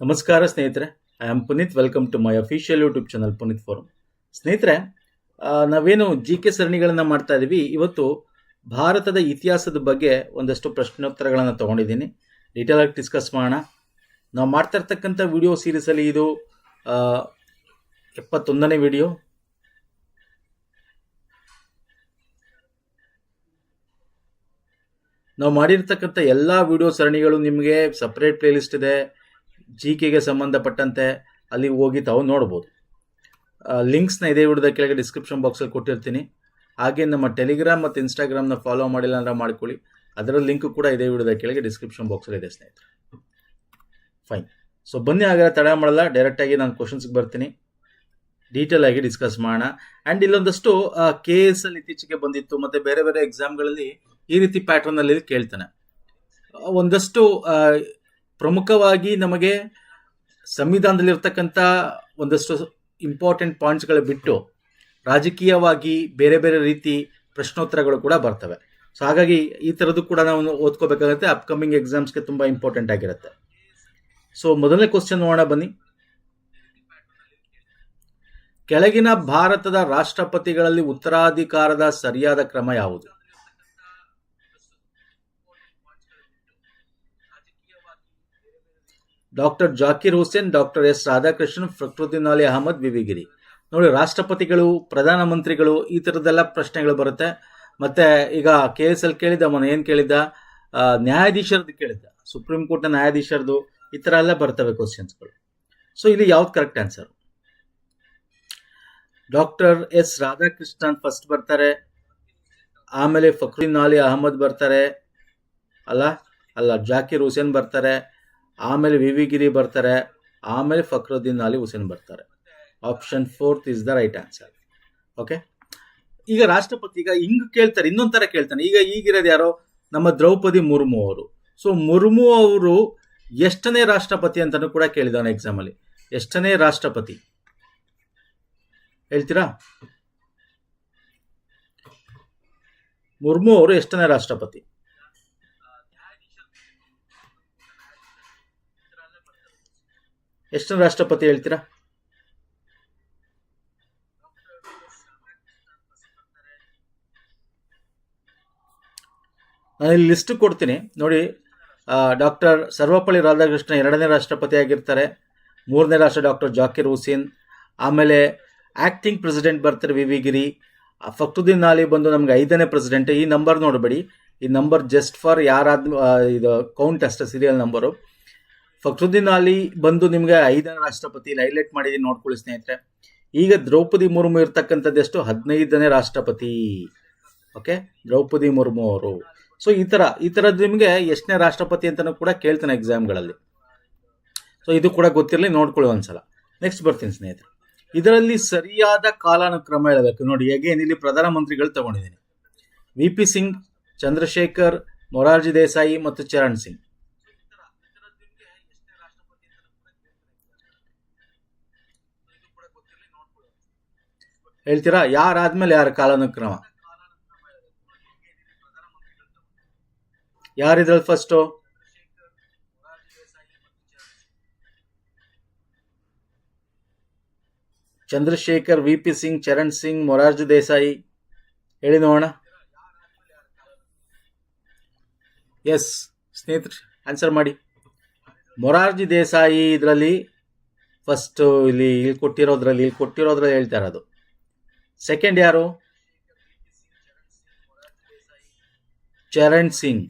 ನಮಸ್ಕಾರ ಸ್ನೇಹಿತರೆ. I am Puneet. Welcome to my official YouTube channel Puneet forum ಸ್ನೇಹಿತರೆ ನಾವೇನು ಜಿ ಕೆ ಸರಣಿಗಳನ್ನು ಮಾಡ್ತಾ ಇದ್ದೀವಿ ಇವತ್ತು ಭಾರತದ ಇತಿಹಾಸದ ಬಗ್ಗೆ ಒಂದಷ್ಟು ಪ್ರಶ್ನೋತ್ತರಗಳನ್ನು ತಗೊಂಡಿದ್ದೀನಿ. ಡೀಟೇಲ್ ಆಗಿ ಡಿಸ್ಕಸ್ ಮಾಡೋಣ. ನಾವು ಮಾಡ್ತಾ ಇರ್ತಕ್ಕಂಥ ವಿಡಿಯೋ ಸೀರೀಸಲ್ಲಿ ಇದು ಎಪ್ಪತ್ತೊಂದನೇ ವಿಡಿಯೋ ನಾವು ಮಾಡಿರ್ತಕ್ಕಂಥ ಎಲ್ಲ ವಿಡಿಯೋ ಸರಣಿಗಳು ನಿಮಗೆ ಸಪ್ರೇಟ್ ಪ್ಲೇಲಿಸ್ಟ್ ಇದೆ. ಜಿ ಕೆಗೆ ಸಂಬಂಧಪಟ್ಟಂತೆ ಅಲ್ಲಿಗೆ ಹೋಗಿ ತಾವು ನೋಡ್ಬೋದು. ಲಿಂಕ್ಸ್ನ ಇದೇ ವಿಡಿಯೋದ ಕೆಳಗೆ ಡಿಸ್ಕ್ರಿಪ್ಷನ್ ಬಾಕ್ಸಲ್ಲಿ ಕೊಟ್ಟಿರ್ತೀನಿ. ಹಾಗೆ ನಮ್ಮ ಟೆಲಿಗ್ರಾಮ್ ಮತ್ತು ಇನ್ಸ್ಟಾಗ್ರಾಮ್ನ ಫಾಲೋ ಮಾಡಿಲ್ಲ ಅಂದ್ರೆ ಮಾಡ್ಕೊಳ್ಳಿ. ಅದರ ಲಿಂಕ್ ಕೂಡ ಇದೇ ವಿಡಿಯೋದ ಕೆಳಗೆ ಡಿಸ್ಕ್ರಿಪ್ಷನ್ ಬಾಕ್ಸಲ್ಲಿ ಇದೆ, ಸ್ನೇಹಿತರೆ. ಫೈನ್ ಸೊ ಬನ್ನಿ ಹಾಗಾದ್ರೆ ತಡ ಮಾಡಲ್ಲ ಡೈರೆಕ್ಟಾಗಿ ನಾನು ಕ್ವಶನ್ಸ್ಗೆ ಬರ್ತೀನಿ. ಡೀಟೇಲ್ ಆಗಿ ಡಿಸ್ಕಸ್ ಮಾಡೋಣ. ಆ್ಯಂಡ್ ಇಲ್ಲೊಂದಷ್ಟು ಕೆ ಎಸ್ ಅಲ್ಲಿ ಇತ್ತೀಚೆಗೆ ಬಂದಿತ್ತು, ಮತ್ತು ಬೇರೆ ಬೇರೆ ಎಕ್ಸಾಮ್ಗಳಲ್ಲಿ ಈ ರೀತಿ ಪ್ಯಾಟರ್ನಲ್ಲಿ ಕೇಳ್ತಾನೆ. ಒಂದಷ್ಟು ಪ್ರಮುಖವಾಗಿ ನಮಗೆ ಸಂವಿಧಾನದಲ್ಲಿರ್ತಕ್ಕಂಥ ಒಂದಷ್ಟು ಇಂಪಾರ್ಟೆಂಟ್ ಪಾಯಿಂಟ್ಸ್ಗಳು ಬಿಟ್ಟು ರಾಜಕೀಯವಾಗಿ ಬೇರೆ ಬೇರೆ ರೀತಿ ಪ್ರಶ್ನೋತ್ತರಗಳು ಕೂಡ ಬರ್ತವೆ. ಸೊ ಹಾಗಾಗಿ ಈ ಥರದ್ದು ಕೂಡ ನಾವು ಓದ್ಕೋಬೇಕಾಗುತ್ತೆ. ಅಪ್ಕಮಿಂಗ್ ಎಕ್ಸಾಮ್ಸ್ಗೆ ತುಂಬ ಇಂಪಾರ್ಟೆಂಟ್ ಆಗಿರುತ್ತೆ. ಸೊ ಮೊದಲನೇ ಕ್ವಶನ್ ನೋಡೋಣ ಬನ್ನಿ. ಕೆಳಗಿನ ಭಾರತದ ರಾಷ್ಟ್ರಪತಿಗಳಲ್ಲಿ ಉತ್ತರಾಧಿಕಾರದ ಸರಿಯಾದ ಕ್ರಮ ಯಾವುದು? Doctor Zakir Hussain, doctor S Radhakrishnan, Fakhruddin Ali Ahmed V V Giri ನೋಡಿ, ರಾಷ್ಟ್ರಪತಿಗಳು, ಪ್ರಧಾನಮಂತ್ರಿಗಳು ಈ ಥರದ್ದೆಲ್ಲ ಪ್ರಶ್ನೆಗಳು ಬರುತ್ತೆ. ಮತ್ತೆ ಈಗ ಕೆ ಎಸ್ ಎಲ್ ಕೇಳಿದ್ದ ಅವನು ಏನು ಕೇಳಿದ್ದ? ನ್ಯಾಯಾಧೀಶರದ್ದು ಕೇಳಿದ್ದ. ಸುಪ್ರೀಂ ಕೋರ್ಟ್ನ ನ್ಯಾಯಾಧೀಶರದು ಈ ಥರ ಎಲ್ಲ ಬರ್ತವೆ ಕ್ವಶನ್ಸ್ಗಳು ಸೊ ಇಲ್ಲಿ ಯಾವ್ದು correct answer doctor S Radhakrishnan first ಬರ್ತಾರೆ. ಆಮೇಲೆ ಫಕ್ರೀನ್ ಅಲಿ ಅಹಮದ್ ಬರ್ತಾರೆ. ಅಲ್ಲ? ಅಲ್ಲ, ಜಾಕಿರ್ ಹುಸೇನ್ ಬರ್ತಾರೆ. ಆಮೇಲೆ ವಿವಿಗಿರಿ ಬರ್ತಾರೆ, ಆಮೇಲೆ ಫಕ್ರುದ್ದೀನ್ ಅಲಿ ಹುಸೇನ್ ಬರ್ತಾರೆ. Option fourth is the right answer okay ಈಗ ರಾಷ್ಟ್ರಪತಿ ಈಗ ಹಿಂಗ್ ಕೇಳ್ತಾರೆ ಇನ್ನೊಂದ್ ತರ ಕೇಳ್ತಾನೆ. ಈಗ ಈಗಿರೋದು ಯಾರೋ? ನಮ್ಮ ದ್ರೌಪದಿ ಮುರ್ಮು ಅವರು. ಸೊ ಮುರ್ಮು ಅವರು ಎಷ್ಟನೇ ರಾಷ್ಟ್ರಪತಿ ಅಂತಾನು ಕೂಡ ಕೇಳಿದಾನೆ ಎಕ್ಸಾಮ್ ಅಲ್ಲಿ. ಎಷ್ಟನೇ ರಾಷ್ಟ್ರಪತಿ? ಹೇಳ್ತೀರಾ? ಮುರ್ಮು ಅವರು ಎಷ್ಟನೇ ರಾಷ್ಟ್ರಪತಿ? ಎಷ್ಟನೇ ರಾಷ್ಟ್ರಪತಿ ಹೇಳ್ತೀರಾ? ನಾನು ಇಲ್ಲಿ ಲಿಸ್ಟ್ ಕೊಡ್ತೀನಿ. ನೋಡಿ ಡಾಕ್ಟರ್ ಸರ್ವಪಳ್ಳಿ ರಾಧಾಕೃಷ್ಣ ಎರಡನೇ ರಾಷ್ಟ್ರಪತಿ ಆಗಿರ್ತಾರೆ. ಮೂರನೇ ರಾಷ್ಟ್ರ ಡಾಕ್ಟರ್ ಜಾಕಿರ್ ಹುಸೇನ್. ಆಮೇಲೆ ಆಕ್ಟಿಂಗ್ ಪ್ರೆಸಿಡೆಂಟ್ ಬರ್ತಾರೆ ವಿ ವಿ ಗಿರಿ. ಫಕ್ರುದ್ದೀನ್ ಅಲಿ ಬಂದು ನಮ್ಗೆ ಐದನೇ ಪ್ರೆಸಿಡೆಂಟ್ ಈ ನಂಬರ್ ನೋಡಬೇಡಿ. ಈ ನಂಬರ್ ಜಸ್ಟ್ ಫಾರ್ ಯಾರಾದ ಇದು ಕೌಂಟ್ ಅಷ್ಟೇ ಸೀರಿಯಲ್ ನಂಬರು ಫಕ್ರುದ್ದೀನ್ ಬಂದು ನಿಮಗೆ ಐದನೇ ರಾಷ್ಟ್ರಪತಿ ಹೈಲೈಟ್ ಮಾಡಿದ್ದೀನಿ ನೋಡ್ಕೊಳ್ಳಿ ಸ್ನೇಹಿತರೆ. ಈಗ ದ್ರೌಪದಿ ಮುರ್ಮು ಇರ್ತಕ್ಕಂಥದ್ದೆಷ್ಟು ಹದಿನೈದನೇ ರಾಷ್ಟ್ರಪತಿ. ಓಕೆ ದ್ರೌಪದಿ ಮುರ್ಮು ಅವರು. ಸೊ ಈ ಥರ, ಈ ಥರದ್ದು ನಿಮಗೆ ಎಷ್ಟನೇ ರಾಷ್ಟ್ರಪತಿ ಅಂತಲೂ ಕೂಡ ಕೇಳ್ತಾನೆ ಎಕ್ಸಾಮ್ಗಳಲ್ಲಿ ಸೊ ಇದು ಕೂಡ ಗೊತ್ತಿರಲಿ, ನೋಡ್ಕೊಳ್ಳಿ ಒಂದ್ಸಲ. ನೆಕ್ಸ್ಟ್ ಬರ್ತೀನಿ ಸ್ನೇಹಿತರೆ. ಇದರಲ್ಲಿ ಸರಿಯಾದ ಕಾಲಾನುಕ್ರಮ ಹೇಳಬೇಕು. ನೋಡಿ ಅಗೇನ್ ಇಲ್ಲಿ ಪ್ರಧಾನಮಂತ್ರಿಗಳು ತಗೊಂಡಿದ್ದೀನಿ. ವಿ ಪಿ ಸಿಂಗ್ ಚಂದ್ರಶೇಖರ್ ಮೊರಾರ್ಜಿ ದೇಸಾಯಿ ಮತ್ತು ಚರಣ್ ಸಿಂಗ್ ಹೇಳ್ತೀರಾ? ಯಾರಾದ್ಮೇಲೆ ಯಾರ ಕಾಲಾನುಕ್ರಮ? ಯಾರಿದ್ರಲ್ಲಿ first Chandrashekhar V P Singh Charan Singh Morarji Desai. ಹೇಳಿ ನೋಡೋಣ. ಎಸ್ ಸ್ನೇಹಿತರೆ ಆನ್ಸರ್ ಮಾಡಿ. ಮೊರಾರ್ಜಿ ದೇಸಾಯಿ ಇದರಲ್ಲಿ ಫಸ್ಟ್ ಇಲ್ಲಿ ಇಲ್ಲಿ ಕೊಟ್ಟಿರೋದ್ರಲ್ಲಿ ಇಲ್ಲಿ ಕೊಟ್ಟಿರೋದ್ರಲ್ಲಿ ಹೇಳ್ತಾ ಇರೋದು. ಸೆಕೆಂಡ್ ಯಾರು? ಚರಣ್ ಸಿಂಗ್.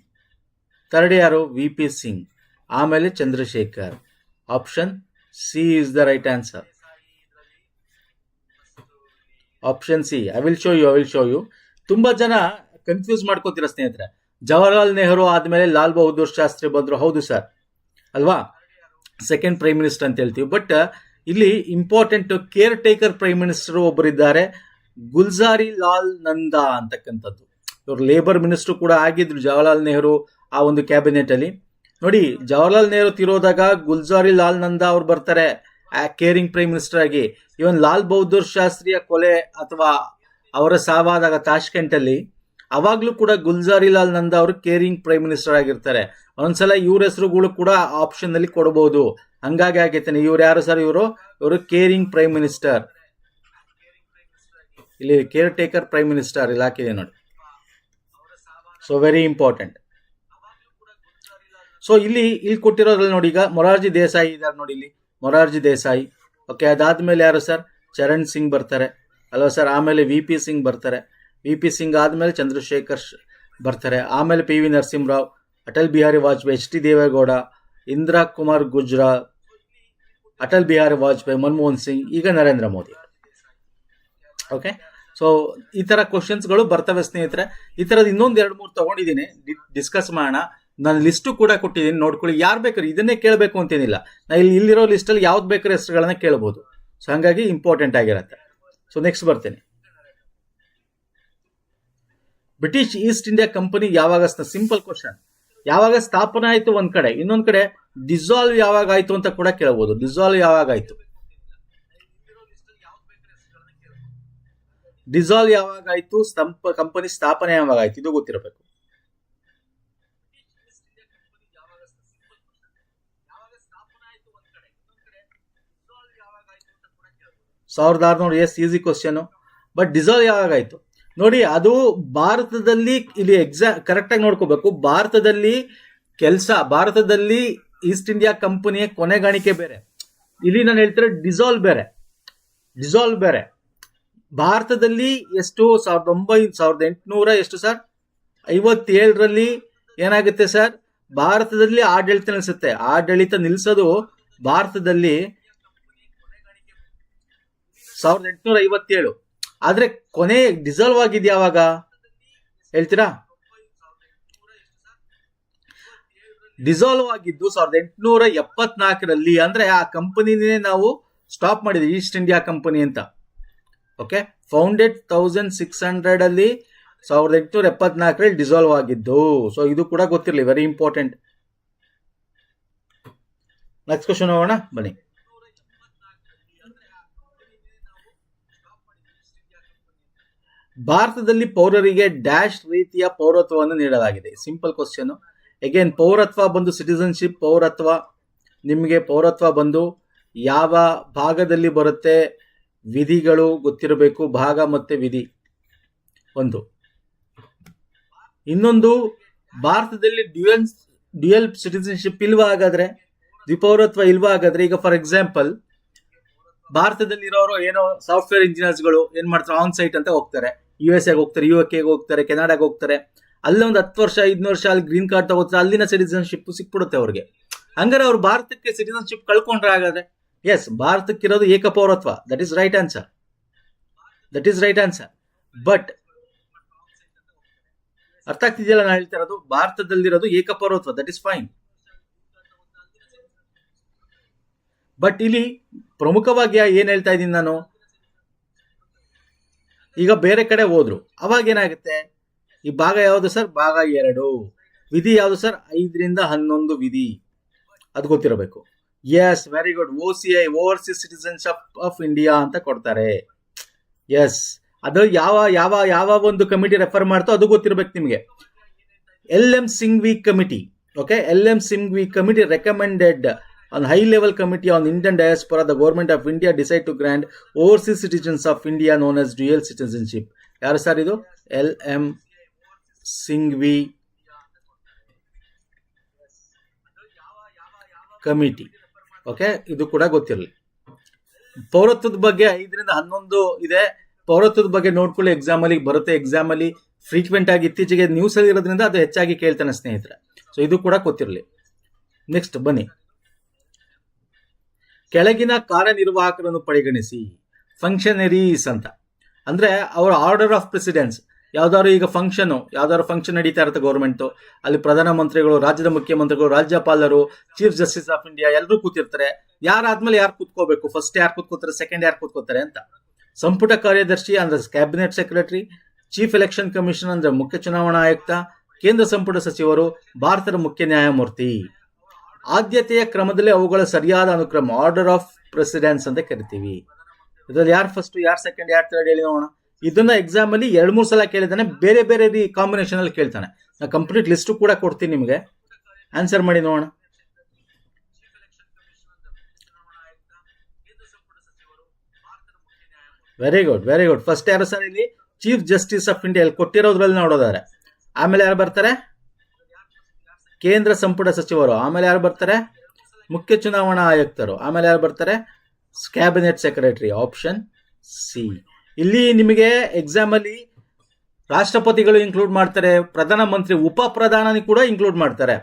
ಥರ್ಡ್ ಯಾರು? V P Singh. ಆಮೇಲೆ Chandrashekhar. Option C is the right answer option C I will show you I will show you ತುಂಬಾ ಜನ ಕನ್ಫ್ಯೂಸ್ ಮಾಡ್ಕೋತೀರ ಸ್ನೇಹಿತರೆ. ಜವಾಹರಲಾಲ್ ನೆಹರು ಆದಮೇಲೆ ಲಾಲ್ ಬಹದ್ದೂರ್ ಶಾಸ್ತ್ರಿ ಬಂದ್ರು. ಹೌದು ಸರ್ ಅಲ್ವಾ? ಸೆಕೆಂಡ್ ಪ್ರೈಮ್ ಮಿನಿಸ್ಟರ್ ಅಂತ ಹೇಳ್ತೀವಿ. ಬಟ್ ಇಲ್ಲಿ important care taker prime minister ಒಬ್ಬರಿದ್ದಾರೆ. ಗುಲ್ಜಾರಿ ಲಾಲ್ ನಂದಾ ಅಂತಕ್ಕಂಥದ್ದು. ಇವರು ಲೇಬರ್ ಮಿನಿಸ್ಟರ್ ಕೂಡ ಆಗಿದ್ರು ಜವಾಹರಲಾಲ್ ನೆಹರು ಆ ಒಂದು ಕ್ಯಾಬಿನೆಟ್ ಅಲ್ಲಿ. ನೋಡಿ, ಜವಾಹರ್ಲಾಲ್ ನೆಹರು ತಿರೋದಾಗ ಗುಲ್ಜಾರಿ ಲಾಲ್ ನಂದಾ ಅವ್ರು ಬರ್ತಾರೆ ಕೇರಿಂಗ್ ಪ್ರೈಮ್ ಮಿನಿಸ್ಟರ್ ಆಗಿ. ಇವನ್ ಲಾಲ್ ಬಹದ್ದೂರ್ ಶಾಸ್ತ್ರಿಯ ಕೊಲೆ ಅಥವಾ ಅವರ ಸಾವಾದಾಗ ತಾಷ್ಕೆಂಟ್ ಅಲ್ಲಿ ಅವಾಗ್ಲೂ ಕೂಡ ಗುಲ್ಜಾರಿಲಾಲ್ ನಂದ ಅವರು ಕೇರಿಂಗ್ ಪ್ರೈಮ್ ಮಿನಿಸ್ಟರ್ ಆಗಿರ್ತಾರೆ. ಒಂದ್ಸಲ ಇವ್ರ ಹೆಸರುಗಳು ಕೂಡ ಆಪ್ಷನ್ ಅಲ್ಲಿ ಕೊಡಬಹುದು ಹಂಗಾಗಿ ಆಗೈತೆ ಇವ್ರು ಯಾರು ಸರ್ ಇವರು? ಇವರು ಕೇರಿಂಗ್ ಪ್ರೈಮ್ ಮಿನಿಸ್ಟರ್ ಇಲ್ಲಿ ಕೇರ್ ಟೇಕರ್ ಪ್ರೈಮ್ ಮಿನಿಸ್ಟರ್ ಇಲಾಖೆ ನೋಡಿ. ಸೊ ವೆರಿ ಇಂಪಾರ್ಟೆಂಟ್ ಸೊ ಇಲ್ಲಿ ಇಲ್ಲಿ ಕೊಟ್ಟಿರೋದ್ರಲ್ಲಿ ನೋಡಿ ಈಗ ಮೊರಾರ್ಜಿ ದೇಸಾಯಿ ಇದ್ದಾರೆ ನೋಡಿ ಇಲ್ಲಿ. ಮೊರಾರ್ಜಿ ದೇಸಾಯಿ. ಓಕೆ ಅದಾದ್ಮೇಲೆ ಯಾರು ಸರ್? ಚರಣ್ ಸಿಂಗ್ ಬರ್ತಾರೆ. ಅಲ್ವಾ ಸರ್? ಆಮೇಲೆ ವಿ ಪಿ ಸಿಂಗ್ ಬರ್ತಾರೆ. ವಿ ಪಿ ಸಿಂಗ್ ಆದಮೇಲೆ ಚಂದ್ರಶೇಖರ್ ಬರ್ತಾರೆ. ಆಮೇಲೆ P V Narasimha Rao, Atal Bihari Vajpayee, H T Deve Gowda, Indira Kumar Gujral, Atal Bihari Vajpayee, Manmohan Singh, ಈಗ ನರೇಂದ್ರ ಮೋದಿ. ಓಕೆ ಸೊ ಈ ತರ ಕ್ವಶನ್ಸ್ಗಳು ಬರ್ತವೆ ಸ್ನೇಹಿತರೆ. ಈ ಥರದ ಇನ್ನೊಂದು ಎರಡು ಮೂರು ತಗೊಂಡಿದ್ದೀನಿ ಡಿಸ್ಕಸ್ ಮಾಡೋಣ. ನಾನು ಲಿಸ್ಟು ಕೂಡ ಕೊಟ್ಟಿದ್ದೀನಿ ನೋಡ್ಕೊಳ್ಳಿ, ಯಾರು ಬೇಕಾದ್ರೆ ಇದನ್ನೇ ಕೇಳಬೇಕು ಅಂತೇನಿಲ್ಲ. ನಾ ಇಲ್ಲಿ ಇಲ್ಲಿರೋ ಲಿಸ್ಟಲ್ಲಿ ಯಾವ್ದು ಬೇಕಾದ್ರೆ ಹೆಸರುಗಳನ್ನ ಕೇಳ್ಬೋದು. ಸೊ ಹಂಗಾಗಿ ಇಂಪಾರ್ಟೆಂಟ್ ಆಗಿರುತ್ತೆ. ಸೊ ನೆಕ್ಸ್ಟ್ ಬರ್ತೇನೆ. ಬ್ರಿಟಿಷ್ ಈಸ್ಟ್ ಇಂಡಿಯಾ ಕಂಪನಿ ಯಾವಾಗ ಸಿಂಪಲ್ ಕ್ವಶನ್. ಯಾವಾಗ ಸ್ಥಾಪನೆ ಆಯಿತು ಒಂದ್ ಕಡೆ, ಇನ್ನೊಂದ್ ಕಡೆ ಡಿಸಾಲ್ವ್ ಯಾವಾಗ ಆಯ್ತು ಅಂತ ಕೂಡ ಕೇಳಬಹುದು ಡಿಸಾಲ್ವ್ ಯಾವಾಗ ಆಯ್ತು? ಡಿಸಾಲ್ವ್ ಯಾವಾಗ ಆಯ್ತು? ಸ್ತಂಪ ಕಂಪನಿ ಸ್ಥಾಪನೆ ಯಾವಾಗ ಆಯ್ತು? ಇದು ಗೊತ್ತಿರಬೇಕು. ಸಾವಿರದ ಆರ್ನೂರು yes easy question. But dissolve ಯಾವಾಗ ಆಯ್ತು? ನೋಡಿ, ಅದು ಭಾರತದಲ್ಲಿ ಇಲ್ಲಿ ಎಕ್ಸಾ ಕರೆಕ್ಟ್ ಆಗಿ ನೋಡ್ಕೋಬೇಕು. ಭಾರತದಲ್ಲಿ ಕೆಲಸ, ಭಾರತದಲ್ಲಿ ಈಸ್ಟ್ ಇಂಡಿಯಾ ಕಂಪನಿಯ ಕೊನೆಗಾಣಿಕೆ ಬೇರೆ. ಇಲ್ಲಿ ನಾನು ಹೇಳ್ತಾರೆ ಡಿಸಾಲ್ವ್ ಬೇರೆ. ಡಿಸಾಲ್ವ್ ಬೇರೆ. ಭಾರತದಲ್ಲಿ ಎಷ್ಟು? ಸಾವಿರದ ಒಂಬೈನೂರ, ಸಾವಿರದ ಎಂಟುನೂರ ಎಷ್ಟು ಸರ್? ಐವತ್ತೇಳರಲ್ಲಿ ಏನಾಗುತ್ತೆ ಸರ್? ಭಾರತದಲ್ಲಿ ಆಡಳಿತ ನಿಲ್ಲಿಸುತ್ತೆ ಆಡಳಿತ ನಿಲ್ಸೋದು ಭಾರತದಲ್ಲಿ ಸಾವಿರದ ಎಂಟುನೂರ ಐವತ್ತೇಳು. ಆದ್ರೆ ಕೊನೆ ಡಿಸಾಲ್ವ್ ಆಗಿದ್ ಯಾವಾಗ ಹೇಳ್ತೀರಾ? ಡಿಸಾಲ್ವ್ ಆಗಿದ್ದು ಸಾವಿರದ ಎಂಟುನೂರ ಎಪ್ಪತ್ನಾಲ್ಕರಲ್ಲಿ ಅಂದ್ರೆ ಆ ಕಂಪನಿನೇ ನಾವು ಸ್ಟಾಪ್ ಮಾಡಿದ್ವಿ ಈಸ್ಟ್ ಇಂಡಿಯಾ ಕಂಪನಿ ಅಂತ. Okay founded thousand six hundred ಅಲ್ಲಿ ಸಾವಿರದ ಎಂಟುನೂರ ಎಪ್ಪತ್ನಾಲ್ಕರಲ್ಲಿ ಡಿಸಾಲ್ವ್ ಆಗಿದ್ದು. ಸೊ ಇದು ಕೂಡ ಗೊತ್ತಿರಲಿ ವೆರಿ ಇಂಪಾರ್ಟೆಂಟ್ ನೆಕ್ಸ್ಟ್ ಕ್ವಶನ್ ಹೋಗೋಣ, ಬನ್ನಿ. ಭಾರತದಲ್ಲಿ ಪೌರರಿಗೆ ಡ್ಯಾಶ್ ರೀತಿಯ ಪೌರತ್ವವನ್ನು ನೀಡಲಾಗಿದೆ. ಸಿಂಪಲ್ ಕ್ವಶನ್ ಅಗೇನ್ ಪೌರತ್ವ ಬಂದು ಸಿಟಿಸನ್ಶಿಪ್ ಪೌರತ್ವ, ನಿಮಗೆ ಪೌರತ್ವ ಬಂದು ಯಾವ ಭಾಗದಲ್ಲಿ ಬರುತ್ತೆ, ವಿಧಿಗಳು ಗೊತ್ತಿರಬೇಕು, ಭಾಗ ಮತ್ತೆ ವಿಧಿ. ಒಂದು. ಇನ್ನೊಂದು, ಭಾರತದಲ್ಲಿ ಡ್ಯುಯಲ್ ಡ್ಯುಯಲ್ ಸಿಟಿಸನ್ಶಿಪ್ ಇಲ್ವಾ ಹಾಗಾದ್ರೆ, ದ್ವಿಪೌರತ್ವ ಇಲ್ವಾ ಹಾಗಾದ್ರೆ, ಈಗ ಫಾರ್ ಎಕ್ಸಾಂಪಲ್ ಭಾರತದಲ್ಲಿ ಇರೋರು ಏನೋ ಸಾಫ್ಟ್ವೇರ್ ಇಂಜಿನಿಯರ್ಸ್ಗಳು ಏನ್ ಮಾಡ್ತಾರೆ ಆನ್ ಸೈಟ್ ಅಂತ ಹೋಗ್ತಾರೆ. ಯು ಎಸ್ ಎಗೆ ಹೋಗ್ತಾರೆ ಯು ಕೆ ಹೋಗ್ತಾರೆ, ಕೆನಡಾಗೆ ಹೋಗ್ತಾರೆ. ಅಲ್ಲೇ ಒಂದು ಹತ್ತು ವರ್ಷ ಐದು ವರ್ಷ ಅಲ್ಲಿ ಗ್ರೀನ್ ಕಾರ್ಡ್ ತಗೋತಾರೆ, ಅಲ್ಲಿನ ಸಿಟಿಸನ್ಶಿಪ್ ಸಿಕ್ಬಿಡುತ್ತೆ ಅವ್ರಿಗೆ. ಹಂಗಾರೆ ಅವ್ರು ಭಾರತಕ್ಕೆ ಸಿಟಿಸನ್ಶಿಪ್ ಕಳ್ಕೊಂಡ್ರೆ ಹಾಗಾದ್ರೆ? ಎಸ್ ಭಾರತಕ್ಕಿರೋದು ಏಕಪೌರತ್ವ. That is right answer that is right answer but ಅರ್ಥ ಆಗ್ತಿದೆಯಲ್ಲ ನಾನು ಹೇಳ್ತಾ ಇರೋದು? ಭಾರತದಲ್ಲಿರೋದು ಏಕಪೌರತ್ವ. ದಟ್ ಇಸ್ ಫೈನ್ ಬಟ್ ಇಲ್ಲಿ ಪ್ರಮುಖವಾಗಿ ಏನ್ ಹೇಳ್ತಾ ಇದ್ದೀನಿ ನಾನು? ಈಗ ಬೇರೆ ಕಡೆ ಹೋದ್ರು. ಅವಾಗ ಏನಾಗುತ್ತೆ? ಈ ಭಾಗ ಯಾವುದು ಸರ್? ಭಾಗ ಎರಡು. ವಿಧಿ ಯಾವುದು ಸರ್? ಐದರಿಂದ ಹನ್ನೊಂದು ವಿಧಿ. ಅದು ಗೊತ್ತಿರಬೇಕು. Yes very good O C I overseas citizenship of India ಅಂತ ಕೊಡ್ತಾರೆ. ಎಸ್ ಅದು ಯಾವ ಯಾವ ಯಾವ ಒಂದು ಕಮಿಟಿ ರೆಫರ್ ಮಾಡ್ತೋ ಅದು ಗೊತ್ತಿರಬೇಕು ನಿಮಗೆ. L M Singhvi committee okay L M Singhvi committee recommended on high level committee on Indian diaspora, the government of India decide to grant overseas citizens of India known as dual citizenship. ಯಾರು sir ಇದು L M Singhvi committee okay ಇದು ಕೂಡ ಗೊತ್ತಿರಲಿ ಪೌರತ್ವದ ಬಗ್ಗೆ ಐದರಿಂದ ಹನ್ನೊಂದು ಇದೆ. ಪೌರತ್ವದ ಬಗ್ಗೆ ನೋಡ್ಕೊಳ್ಳಿ ಎಕ್ಸಾಮ್ ಅಲ್ಲಿ ಬರುತ್ತೆ. ಎಕ್ಸಾಮ್ ಅಲ್ಲಿ ಫ್ರೀಕ್ವೆಂಟ್ ಆಗಿ ಇತ್ತೀಚೆಗೆ ನ್ಯೂಸ್ ಅಲ್ಲಿ ಇರೋದ್ರಿಂದ ಅದು ಹೆಚ್ಚಾಗಿ ಕೇಳ್ತಾನೆ ಸ್ನೇಹಿತರೆ. ಸೊ ಇದು ಕೂಡ ಗೊತ್ತಿರಲಿ. ನೆಕ್ಸ್ಟ್ ಬನ್ನಿ. ಕೆಳಗಿನ ಕಾರ್ಯನಿರ್ವಾಹಕರನ್ನು ಪರಿಗಣಿಸಿ ಫಂಕ್ಷನರೀಸ್ ಅಂತ. ಅಂದ್ರೆ ಅವರ ಆರ್ಡರ್ ಆಫ್ ಪ್ರೆಸಿಡೆನ್ಸ್ ಯಾವ್ದಾದ್ರು ಈಗ ಫಂಕ್ಷನ್ ಯಾವ್ದಾದ್ರು ಫಂಕ್ಷನ್ ನಡೀತಾ ಇರುತ್ತೆ ಗೌರ್ಮೆಂಟು ಅಲ್ಲಿ ಪ್ರಧಾನಮಂತ್ರಿಗಳು ರಾಜ್ಯದ ಮುಖ್ಯಮಂತ್ರಿಗಳು, ರಾಜ್ಯಪಾಲರು ಚೀಫ್ ಜಸ್ಟಿಸ್ ಆಫ್ ಇಂಡಿಯಾ ಎಲ್ಲರೂ ಕೂತಿರ್ತಾರೆ. ಯಾರಾದ್ಮೇಲೆ ಯಾರು ಕೂತ್ಕೋಬೇಕು? ಫಸ್ಟ್ ಯಾರು ಕೂತ್ಕೋತಾರೆ? ಸೆಕೆಂಡ್ ಯಾರು ಕೂತ್ಕೋತಾರೆ ಅಂತ. ಸಂಪುಟ ಕಾರ್ಯದರ್ಶಿ ಅಂದ್ರೆ cabinet secretary chief election commission ಅಂದ್ರೆ ಮುಖ್ಯ ಚುನಾವಣಾ ಆಯುಕ್ತ, ಕೇಂದ್ರ ಸಂಪುಟ ಸಚಿವರು, ಭಾರತದ ಮುಖ್ಯ ನ್ಯಾಯಮೂರ್ತಿ. ಆದ್ಯತೆಯ ಕ್ರಮದಲ್ಲಿ ಅವುಗಳ ಸರಿಯಾದ ಅನುಕ್ರಮ ಆರ್ಡರ್ ಆಫ್ ಪ್ರೆಸಿಡೆನ್ಸ್ ಅಂತ ಕರಿತೀವಿ. ಇದರಲ್ಲಿ ಯಾರು ಫಸ್ಟ್ ಯಾರು ಸೆಕೆಂಡ್ ಯಾರು ಥರ್ಡ್ ಹೇಳಿ ನೋಡೋಣ. ಇದನ್ನ ಎಕ್ಸಾಮ್ ಅಲ್ಲಿ ಎರಡು ಮೂರು ಸಲ ಕೇಳಿದ್ದಾನೆ ಬೇರೆ ಬೇರೆ ರೀ ಕಾಂಬಿನೇಷನ್ ಅಲ್ಲಿ ಕೇಳ್ತಾನೆ. ನಾ ಕಂಪ್ಲೀಟ್ ಲಿಸ್ಟ್ ಕೂಡ ಕೊಡ್ತೀನಿ ನಿಮಗೆ. ಆನ್ಸರ್ ಮಾಡಿ ನೋಡೋಣ. Very good very good first ಯಾರು ಸರ್ ಇಲ್ಲಿ? ಚೀಫ್ ಜಸ್ಟಿಸ್ ಆಫ್ ಇಂಡಿಯಾ ಕೊಟ್ಟಿರೋದ್ರಲ್ಲಿ ನೋಡೋದಾರೆ ಆಮೇಲೆ ಯಾರು ಬರ್ತಾರೆ? ಕೇಂದ್ರ ಸಂಪುಟ ಸಚಿವರು, ಆಮೇಲೆ ಯಾರು ಬರ್ತಾರೆ? ಮುಖ್ಯ ಚುನಾವಣಾ ಆಯುಕ್ತರು. ಆಮೇಲೆ ಯಾರು ಬರ್ತಾರೆ? ಕ್ಯಾಬಿನೆಟ್ ಸೆಕ್ರೆಟರಿ ಆಪ್ಷನ್ ಸಿ ಇಲ್ಲಿ ನಿಮಗೆ ಎಕ್ಸಾಮ್ ಅಲ್ಲಿ ರಾಷ್ಟ್ರಪತಿಗಳು ಇನ್ಕ್ಲೂಡ್ ಮಾಡ್ತಾರೆ, ಪ್ರಧಾನಮಂತ್ರಿ ಉಪ ಪ್ರಧಾನಿ ಕೂಡ ಇನ್ಕ್ಲೂಡ್ ಮಾಡ್ತಾರೆ.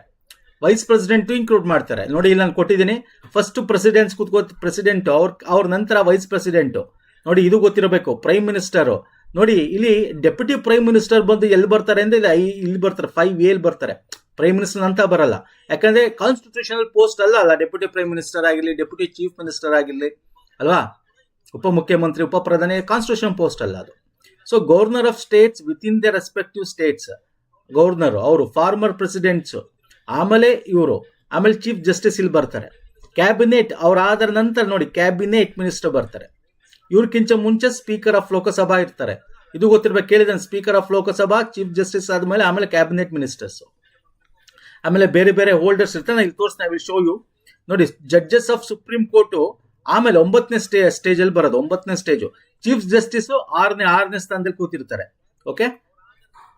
ವೈಸ್ ಪ್ರೆಸಿಡೆಂಟು ಇನ್ಕ್ಲೂಡ್ ಮಾಡ್ತಾರೆ. ನೋಡಿ, ಇಲ್ಲಿ ನಾನು ಕೊಟ್ಟಿದ್ದೀನಿ. ಫಸ್ಟ್ ಪ್ರೆಸಿಡೆಂಟ್ಸ್ ಕೂತ್ಕೋ ಪ್ರೆಸಿಡೆಂಟ್ ಅವ್ರ ಅವ್ರ ನಂತರ ವೈಸ್ ಪ್ರೆಸಿಡೆಂಟ್ ನೋಡಿ, ಇದು ಗೊತ್ತಿರಬೇಕು ಪ್ರೈಮ್ ಮಿನಿಸ್ಟರು ನೋಡಿ, ಇಲ್ಲಿ ಡೆಪ್ಯೂಟಿ ಪ್ರೈಮ್ ಮಿನಿಸ್ಟರ್ ಬಂದು ಎಲ್ಲಿ ಬರ್ತಾರೆ ಅಂದ್ರೆ, ಇಲ್ಲಿ ಇಲ್ಲಿ ಬರ್ತಾರೆ ಫೈವ್ ಎಲ್ಲಿ ಬರ್ತಾರೆ. ಪ್ರೈಮ್ ಮಿನಿಸ್ಟರ್ ಅಂತ ಬರಲ್ಲ. ಯಾಕಂದ್ರೆ ಕಾನ್ಸ್ಟಿಟ್ಯೂಷನಲ್ ಪೋಸ್ಟ್ ಅಲ್ಲ ಅಲ್ಲ ಡೆಪ್ಯೂಟಿ ಪ್ರೈಮ್ ಮಿನಿಸ್ಟರ್ ಆಗಿರಲಿ ಡೆಪ್ಯೂಟಿ ಚೀಫ್ ಮಿನಿಸ್ಟರ್ ಆಗಿರಲಿ, ಅಲ್ವಾ? ಉಪಮುಖ್ಯಮಂತ್ರಿ ಉಪ ಪ್ರಧಾನಿ ಕಾನ್ಸ್ಟಿಟ್ಯೂಷನ್ ಪೋಸ್ಟ್ ಅಲ್ಲ ಅದು. So governor of states with in the respective states governor ಅವರು ಫಾರ್ಮರ್ ಪ್ರೆಸಿಡೆಂಟ್ಸ್ ಆಮೇಲೆ ಇವರು, ಆಮೇಲೆ ಚೀಫ್ ಜಸ್ಟಿಸ್ ಇಲ್ಲಿ ಬರ್ತಾರೆ. ಕ್ಯಾಬಿನೆಟ್ ಅವ್ರ ಆದರ ನಂತರ ನೋಡಿ ಕ್ಯಾಬಿನೆಟ್ ಮಿನಿಸ್ಟರ್ ಬರ್ತಾರೆ. ಇವ್ರಕ್ಕಿಂತ ಮುಂಚೆ ಸ್ಪೀಕರ್ ಆಫ್ ಲೋಕಸಭಾ ಇರ್ತಾರೆ. ಇದು ಗೊತ್ತಿರ್ಬೇಕು ಕೇಳಿದ speaker of Lok Sabha chief justice ಆದ್ಮೇಲೆ ಆಮೇಲೆ ಕ್ಯಾಬಿನೆಟ್ ಮಿನಿಸ್ಟರ್ಸ್ ಆಮೇಲೆ ಬೇರೆ ಬೇರೆ ಹೋಲ್ಡರ್ಸ್ ಇರ್ತಾರೆ. ಇಲ್ಲಿ ತೋರಿಸ್ತಾ ವಿಲ್ ಶೋ ಯು ನೋಡಿ ಜಡ್ಜಸ್ ಆಫ್ ಸುಪ್ರೀಂ ಕೋರ್ಟು ಆಮೇಲೆ ಒಂಬತ್ತನೇ ಸ್ಟೇ ಸ್ಟೇಜ್ ಅಲ್ಲಿ ಬರೋದು, ಒಂಬತ್ತನೇ ಸ್ಟೇಜು ಚೀಫ್ ಜಸ್ಟಿಸ್ ಆರನೇ ಆರನೇ ಸ್ಥಾನದಲ್ಲಿ ಕೂತಿರ್ತಾರೆ. ಓಕೆ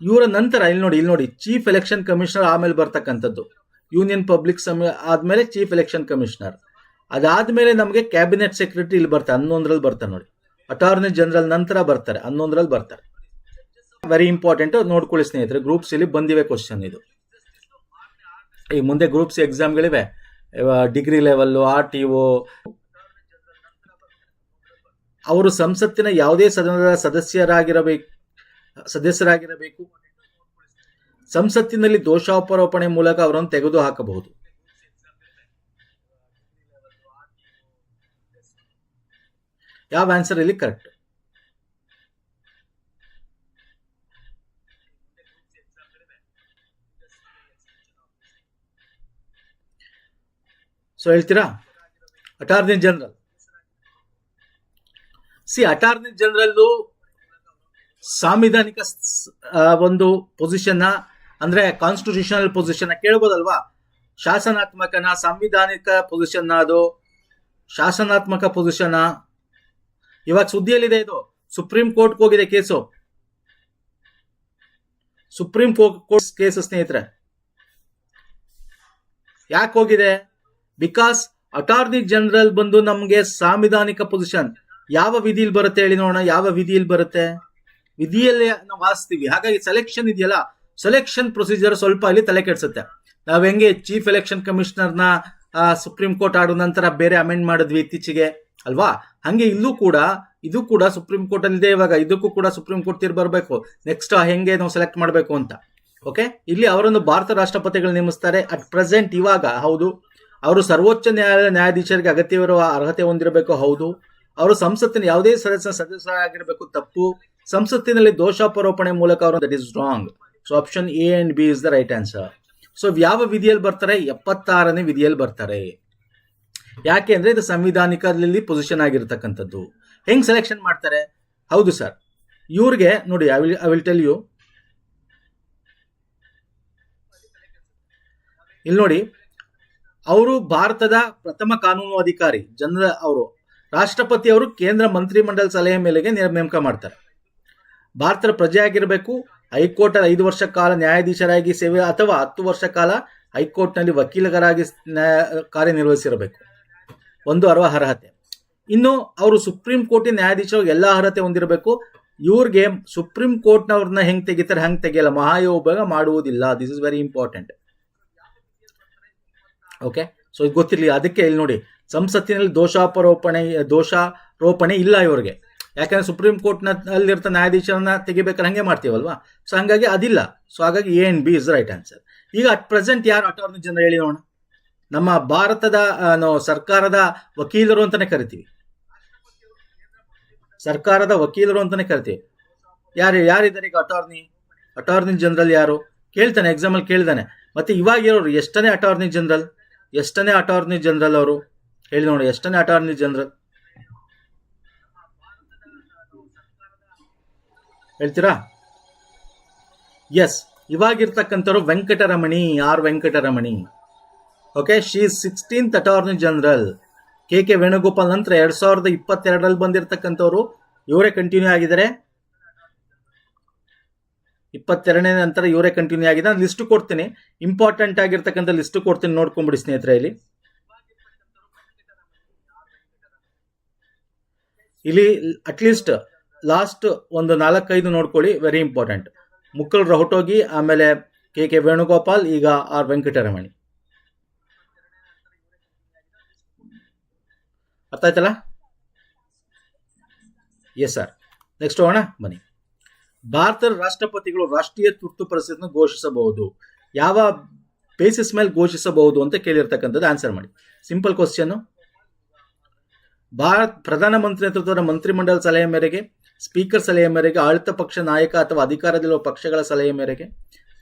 ಇವರ ನಂತರ, ಇಲ್ಲಿ ನೋಡಿ ಇಲ್ಲಿ ನೋಡಿ ಚೀಫ್ ಎಲೆಕ್ಷನ್ ಕಮಿಷನರ್ ಆಮೇಲೆ ಬರ್ತಕ್ಕಂಥದ್ದು. ಯೂನಿಯನ್ ಪಬ್ಲಿಕ್ ಸಮ ಆದಮೇಲೆ ಚೀಫ್ ಎಲೆಕ್ಷನ್ ಕಮಿಷನರ್ ಅದಾದಮೇಲೆ ನಮಗೆ ಕ್ಯಾಬಿನೆಟ್ ಸೆಕ್ರೆಟರಿ ಇಲ್ಲಿ ಬರ್ತಾರೆ, ಹನ್ನೊಂದರಲ್ಲಿ ಬರ್ತಾರೆ ನೋಡಿ. ಅಟಾರ್ನಿ ಜನರಲ್ ನಂತರ ಬರ್ತಾರೆ, ಹನ್ನೊಂದರಲ್ಲಿ ಬರ್ತಾರೆ. ವೆರಿ ಇಂಪಾರ್ಟೆಂಟ್ ನೋಡ್ಕೊಳ್ಳಿ ಸ್ನೇಹಿತರೆ ಗ್ರೂಪ್ಸ್ ಇಲ್ಲಿ ಬಂದಿವೆ ಕ್ವಶನ್ ಇದು. ಈ ಮುಂದೆ groups ಎಕ್ಸಾಮ್ಗಳಿವೆ degree level R T O ಅವರು ಸಂಸತ್ತಿನ ಯಾವುದೇ ಸದನದ ಸದಸ್ಯರಾಗಿರಬೇಕು ಸದಸ್ಯರಾಗಿರಬೇಕು. ಸಂಸತ್ತಿನಲ್ಲಿ ದೋಷಾರೋಪಣೆ ಮೂಲಕ ಅವರನ್ನು ತೆಗೆದು ಹಾಕಬಹುದು ಯಾವ ಆನ್ಸರ್ ಇಲ್ಲಿ ಕರೆಕ್ಟ್ ಸೊ ಹೇಳ್ತೀರಾ? Attorney general C attorney general ಸಾಂವಿಧಾನಿಕ ಒಂದು ಪೊಸಿಷನ್ನ ಅಂದ್ರೆ ಕಾನ್ಸ್ಟಿಟ್ಯೂಷನಲ್ ಪೊಸಿಷನ್ ಕೇಳ್ಬೋದಲ್ವಾ? ಶಾಸನಾತ್ಮಕನ, ಸಾಂವಿಧಾನಿಕ ಪೊಸಿಷನ್ ಅದು, ಶಾಸನಾತ್ಮಕ ಪೊಸಿಷನ್ ಇವಾಗ ಸುದ್ದಿಯಲ್ಲಿದೆ ಇದು. ಸುಪ್ರೀಂ ಕೋರ್ಟ್ಗೆ ಹೋಗಿದೆ ಕೇಸು ಸುಪ್ರೀಂ ಕೋರ್ಟ್ ಕೇಸು ಸ್ನೇಹಿತರೆ. ಯಾಕೆ ಹೋಗಿದೆ? ಬಿಕಾಸ್ ಅಟಾರ್ನಿ ಜನರಲ್ ಬಂದು ನಮಗೆ ಸಾಂವಿಧಾನಿಕ ಪೊಸಿಷನ್ ಯಾವ ವಿಧಿಯಲ್ಲಿ ಬರುತ್ತೆ ಹೇಳಿ ನೋಡೋಣ. ಯಾವ ವಿಧಿಯಲ್ಲಿ ಬರುತ್ತೆ? ವಿಧಿಯಲ್ಲೇ ನಾವು ಆಸ್ತೀವಿ ಹಾಗಾಗಿ ಸೆಲೆಕ್ಷನ್ ಇದೆಯಲ್ಲ ಸೆಲೆಕ್ಷನ್ ಪ್ರೊಸೀಜರ್ ಸ್ವಲ್ಪ ಅಲ್ಲಿ ತಲೆ ಕೆಡಿಸುತ್ತೆ. ನಾವು ಹೆಂಗೆ ಚೀಫ್ ಎಲೆಕ್ಷನ್ ಕಮಿಷನರ್ನ ಸುಪ್ರೀಂ ಕೋರ್ಟ್ ಆಡೋ ನಂತರ ಬೇರೆ ಅಮೆಂಡ್ ಮಾಡಿದ್ವಿ ಇತ್ತೀಚೆಗೆ, ಅಲ್ವಾ? ಹಂಗೆ ಇಲ್ಲೂ ಕೂಡ, ಇದು ಕೂಡ ಸುಪ್ರೀಂ ಕೋರ್ಟ್ ಅಲ್ಲಿ ಇದೆ ಇವಾಗ. ಇದಕ್ಕೂ ಕೂಡ ಸುಪ್ರೀಂ ಕೋರ್ಟ್ ತೀರ್ ಬರಬೇಕು. ನೆಕ್ಸ್ಟ್ ಹೆಂಗೆ ನಾವು ಸೆಲೆಕ್ಟ್ ಮಾಡಬೇಕು ಅಂತ. ಓಕೆ ಇಲ್ಲಿ ಅವರನ್ನು ಭಾರತ ರಾಷ್ಟ್ರಪತಿಗಳು ನೇಮಿಸ್ತಾರೆ. ಅಟ್ ಪ್ರೆಸೆಂಟ್ ಇವಾಗ, ಹೌದು. ಅವರು ಸರ್ವೋಚ್ಚ ನ್ಯಾಯಾಲಯ ನ್ಯಾಯಾಧೀಶರಿಗೆ ಅಗತ್ಯವಿರುವ ಅರ್ಹತೆ ಹೊಂದಿರಬೇಕು, ಹೌದು. ಅವರು ಸಂಸತ್ತಿನ ಯಾವುದೇ ಸದಸ್ಯ ಸದಸ್ಯರಾಗಿರಬೇಕು, ತಪ್ಪು. ಸಂಸತ್ತಿನಲ್ಲಿ ದೋಷಾಪರೋಪಣೆ ಮೂಲಕ ಅವರು that is wrong so option A and B is the right answer so ಯಾವ ವಿಧಿಯಲ್ಲಿ ಬರ್ತಾರೆ? ಎಪ್ಪತ್ತಾರನೇ ವಿಧಿಯಲ್ಲಿ ಬರ್ತಾರೆ. ಯಾಕೆ ಅಂದ್ರೆ ಇದು ಸಂವಿಧಾನಿಕದಲ್ಲಿ ಪೊಸಿಷನ್ ಆಗಿರ್ತಕ್ಕಂಥದ್ದು. ಹೆಂಗ್ ಸೆಲೆಕ್ಷನ್ ಮಾಡ್ತಾರೆ? ಹೌದು ಸರ್ ಇವ್ರಿಗೆ, ನೋಡಿ I will I will tell you ಇಲ್ಲಿ ನೋಡಿ ಅವರು ಭಾರತದ ಪ್ರಥಮ ಕಾನೂನು ಅಧಿಕಾರಿ, ಜನರ ಅವರು ರಾಷ್ಟ್ರಪತಿ ಅವರು ಕೇಂದ್ರ ಮಂತ್ರಿಮಂಡಲ ಸಲಹೆ ಮೇಲೆಗೆ ನೇಮ- ನೇಮಕ ಮಾಡ್ತಾರೆ. ಭಾರತದ ಪ್ರಜೆ ಆಗಿರಬೇಕು ಹೈಕೋರ್ಟ್ ಐದು ವರ್ಷ ಕಾಲ ನ್ಯಾಯಾಧೀಶರಾಗಿ ಸೇವೆ ಅಥವಾ ಹತ್ತು ವರ್ಷ ಕಾಲ ಹೈಕೋರ್ಟ್ನಲ್ಲಿ ವಕೀಲರಾಗಿ ಕಾರ್ಯನಿರ್ವಹಿಸಿರಬೇಕು. ಒಂದು ಅರ್ವ ಅರ್ಹತೆ. ಇನ್ನು ಅವರು ಸುಪ್ರೀಂ ಕೋರ್ಟಿನ ನ್ಯಾಯಾಧೀಶರು ಎಲ್ಲ ಅರ್ಹತೆ ಹೊಂದಿರಬೇಕು. ಇವ್ರಿಗೆ ಸುಪ್ರೀಂ ಕೋರ್ಟ್ನವ್ರನ್ನ ಹೆಂಗೆ ತೆಗಿತಾರೆ, ಹಂಗ್ ತೆಗಿಯಲ್ಲ ಮಹಾಯೋಗ ಮಾಡುವುದಿಲ್ಲ. This is very important okay so ಇದು ಗೊತ್ತಿರಲಿ, ಅದಕ್ಕೆ ಇಲ್ಲಿ ನೋಡಿ, ಸಂಸತ್ತಿನಲ್ಲಿ ದೋಷಾಪರೋಪಣೆ ದೋಷಾರೋಪಣೆ ಇಲ್ಲ ಇವರಿಗೆ. ಯಾಕಂದ್ರೆ ಸುಪ್ರೀಂ ಕೋರ್ಟ್ನ ಅಲ್ಲಿರ್ತ ನ್ಯಾಯಾಧೀಶರನ್ನ ತೆಗಿಬೇಕಾದ್ರೆ ಹಂಗೆ ಮಾಡ್ತೀವಲ್ವಾ? ಸೊ ಹಾಗಾಗಿ ಅದಿಲ್ಲ. ಸೊ ಹಾಗಾಗಿ A and B is right answer ಈಗ ಅಟ್ ಪ್ರೆಸೆಂಟ್ ಯಾರು ಅಟಾರ್ನಿ ಜನರಲ್ ಹೇಳಿ ನೋಡೋಣ. ನಮ್ಮ ಭಾರತದ ಸರ್ಕಾರದ ವಕೀಲರು ಅಂತಾನೆ ಕರಿತೀವಿ. ಸರ್ಕಾರದ ವಕೀಲರು ಅಂತಾನೆ ಕರಿತೀವಿ. ಯಾರು, ಯಾರಿದ್ದಾರೆ ಈಗ ಅಟಾರ್ನಿ ಅಟಾರ್ನಿ ಜನರಲ್ ಯಾರು? ಕೇಳ್ತಾನೆ ಎಕ್ಸಾಮಲ್ಲಿ ಕೇಳ್ತಾನೆ ಮತ್ತೆ ಇವಾಗಿರೋರು ಎಷ್ಟನೇ ಅಟಾರ್ನಿ ಜನರಲ್ ಎಷ್ಟನೇ ಅಟಾರ್ನಿ ಜನರಲ್ ಅವರು? ಹೇಳಿ ನೋಡಿ, ಎಷ್ಟನೇ ಅಟಾರ್ನಿ ಜನರಲ್ ಹೇಳ್ತೀರಾ? Yes ಇವಾಗಿರ್ತಕ್ಕಂಥವ್ರು Venkataramani. R Venkataramani? Okay she sixteenth attorney general K K Venugopal ನಂತರ ಎರಡು ಸಾವಿರದ ಇಪ್ಪತ್ತೆರಡರಲ್ಲಿ ಬಂದಿರತಕ್ಕಂಥವ್ರು. ಇವರೇ ಕಂಟಿನ್ಯೂ ಆಗಿದ್ದಾರೆ. ಇಪ್ಪತ್ತೆರಡನೇ ನಂತರ ಇವರೇ ಕಂಟಿನ್ಯೂ ಆಗಿದೆ. ನಾನು ಲಿಸ್ಟ್ ಕೊಡ್ತೀನಿ. ಇಂಪಾರ್ಟೆಂಟ್ ಆಗಿರ್ತಕ್ಕಂಥ ಲಿಸ್ಟ್ ಕೊಡ್ತೀನಿ. ನೋಡ್ಕೊಂಬಿಡಿ ಸ್ನೇಹಿತರೆ ಇಲ್ಲಿ. ಇಲ್ಲಿ ಅಟ್ಲೀಸ್ಟ್ ಲಾಸ್ಟ್ ಒಂದು ನಾಲ್ಕೈದು ನೋಡ್ಕೊಳ್ಳಿ. ವೆರಿ ಇಂಪಾರ್ಟೆಂಟ್ ಮುಕ್ಕಲ್ ರಹುಟೋಗಿ ಆಮೇಲೆ ಕೆ ಕೆ ವೇಣುಗೋಪಾಲ್, ಈಗ ಆರ್ ವೆಂಕಟರಮಣಿ. ಅರ್ಥ ಆಯ್ತಲ್ಲ? ಎಸ್ ಸರ್ ನೆಕ್ಸ್ಟ್ ಹೋಗೋಣ. ಬನ್ನಿ. ಭಾರತದ ರಾಷ್ಟ್ರಪತಿಗಳು ರಾಷ್ಟ್ರೀಯ ತುರ್ತು ಪರಿಸ್ಥಿತಿಯನ್ನು ಘೋಷಿಸಬಹುದು. ಯಾವ ಬೇಸಿಸ್ ಮೇಲೆ ಘೋಷಿಸಬಹುದು ಅಂತ ಕೇಳಿರ್ತಕ್ಕಂಥದ್ದು ಆನ್ಸರ್ ಮಾಡಿ. ಸಿಂಪಲ್ ಕ್ವಶನ್ ಭಾರತ್ ಪ್ರಧಾನಮಂತ್ರಿ ನೇತೃತ್ವದ ಮಂತ್ರಿಮಂಡಲ ಸಲಹೆ ಮೇರೆಗೆ ಸ್ಪೀಕರ್ ಸಲಹೆ ಮೇರೆಗೆ, ಆಡಳಿತ ಪಕ್ಷ ನಾಯಕ ಅಥವಾ ಅಧಿಕಾರದಲ್ಲಿರುವ ಪಕ್ಷಗಳ ಸಲಹೆ ಮೇರೆಗೆ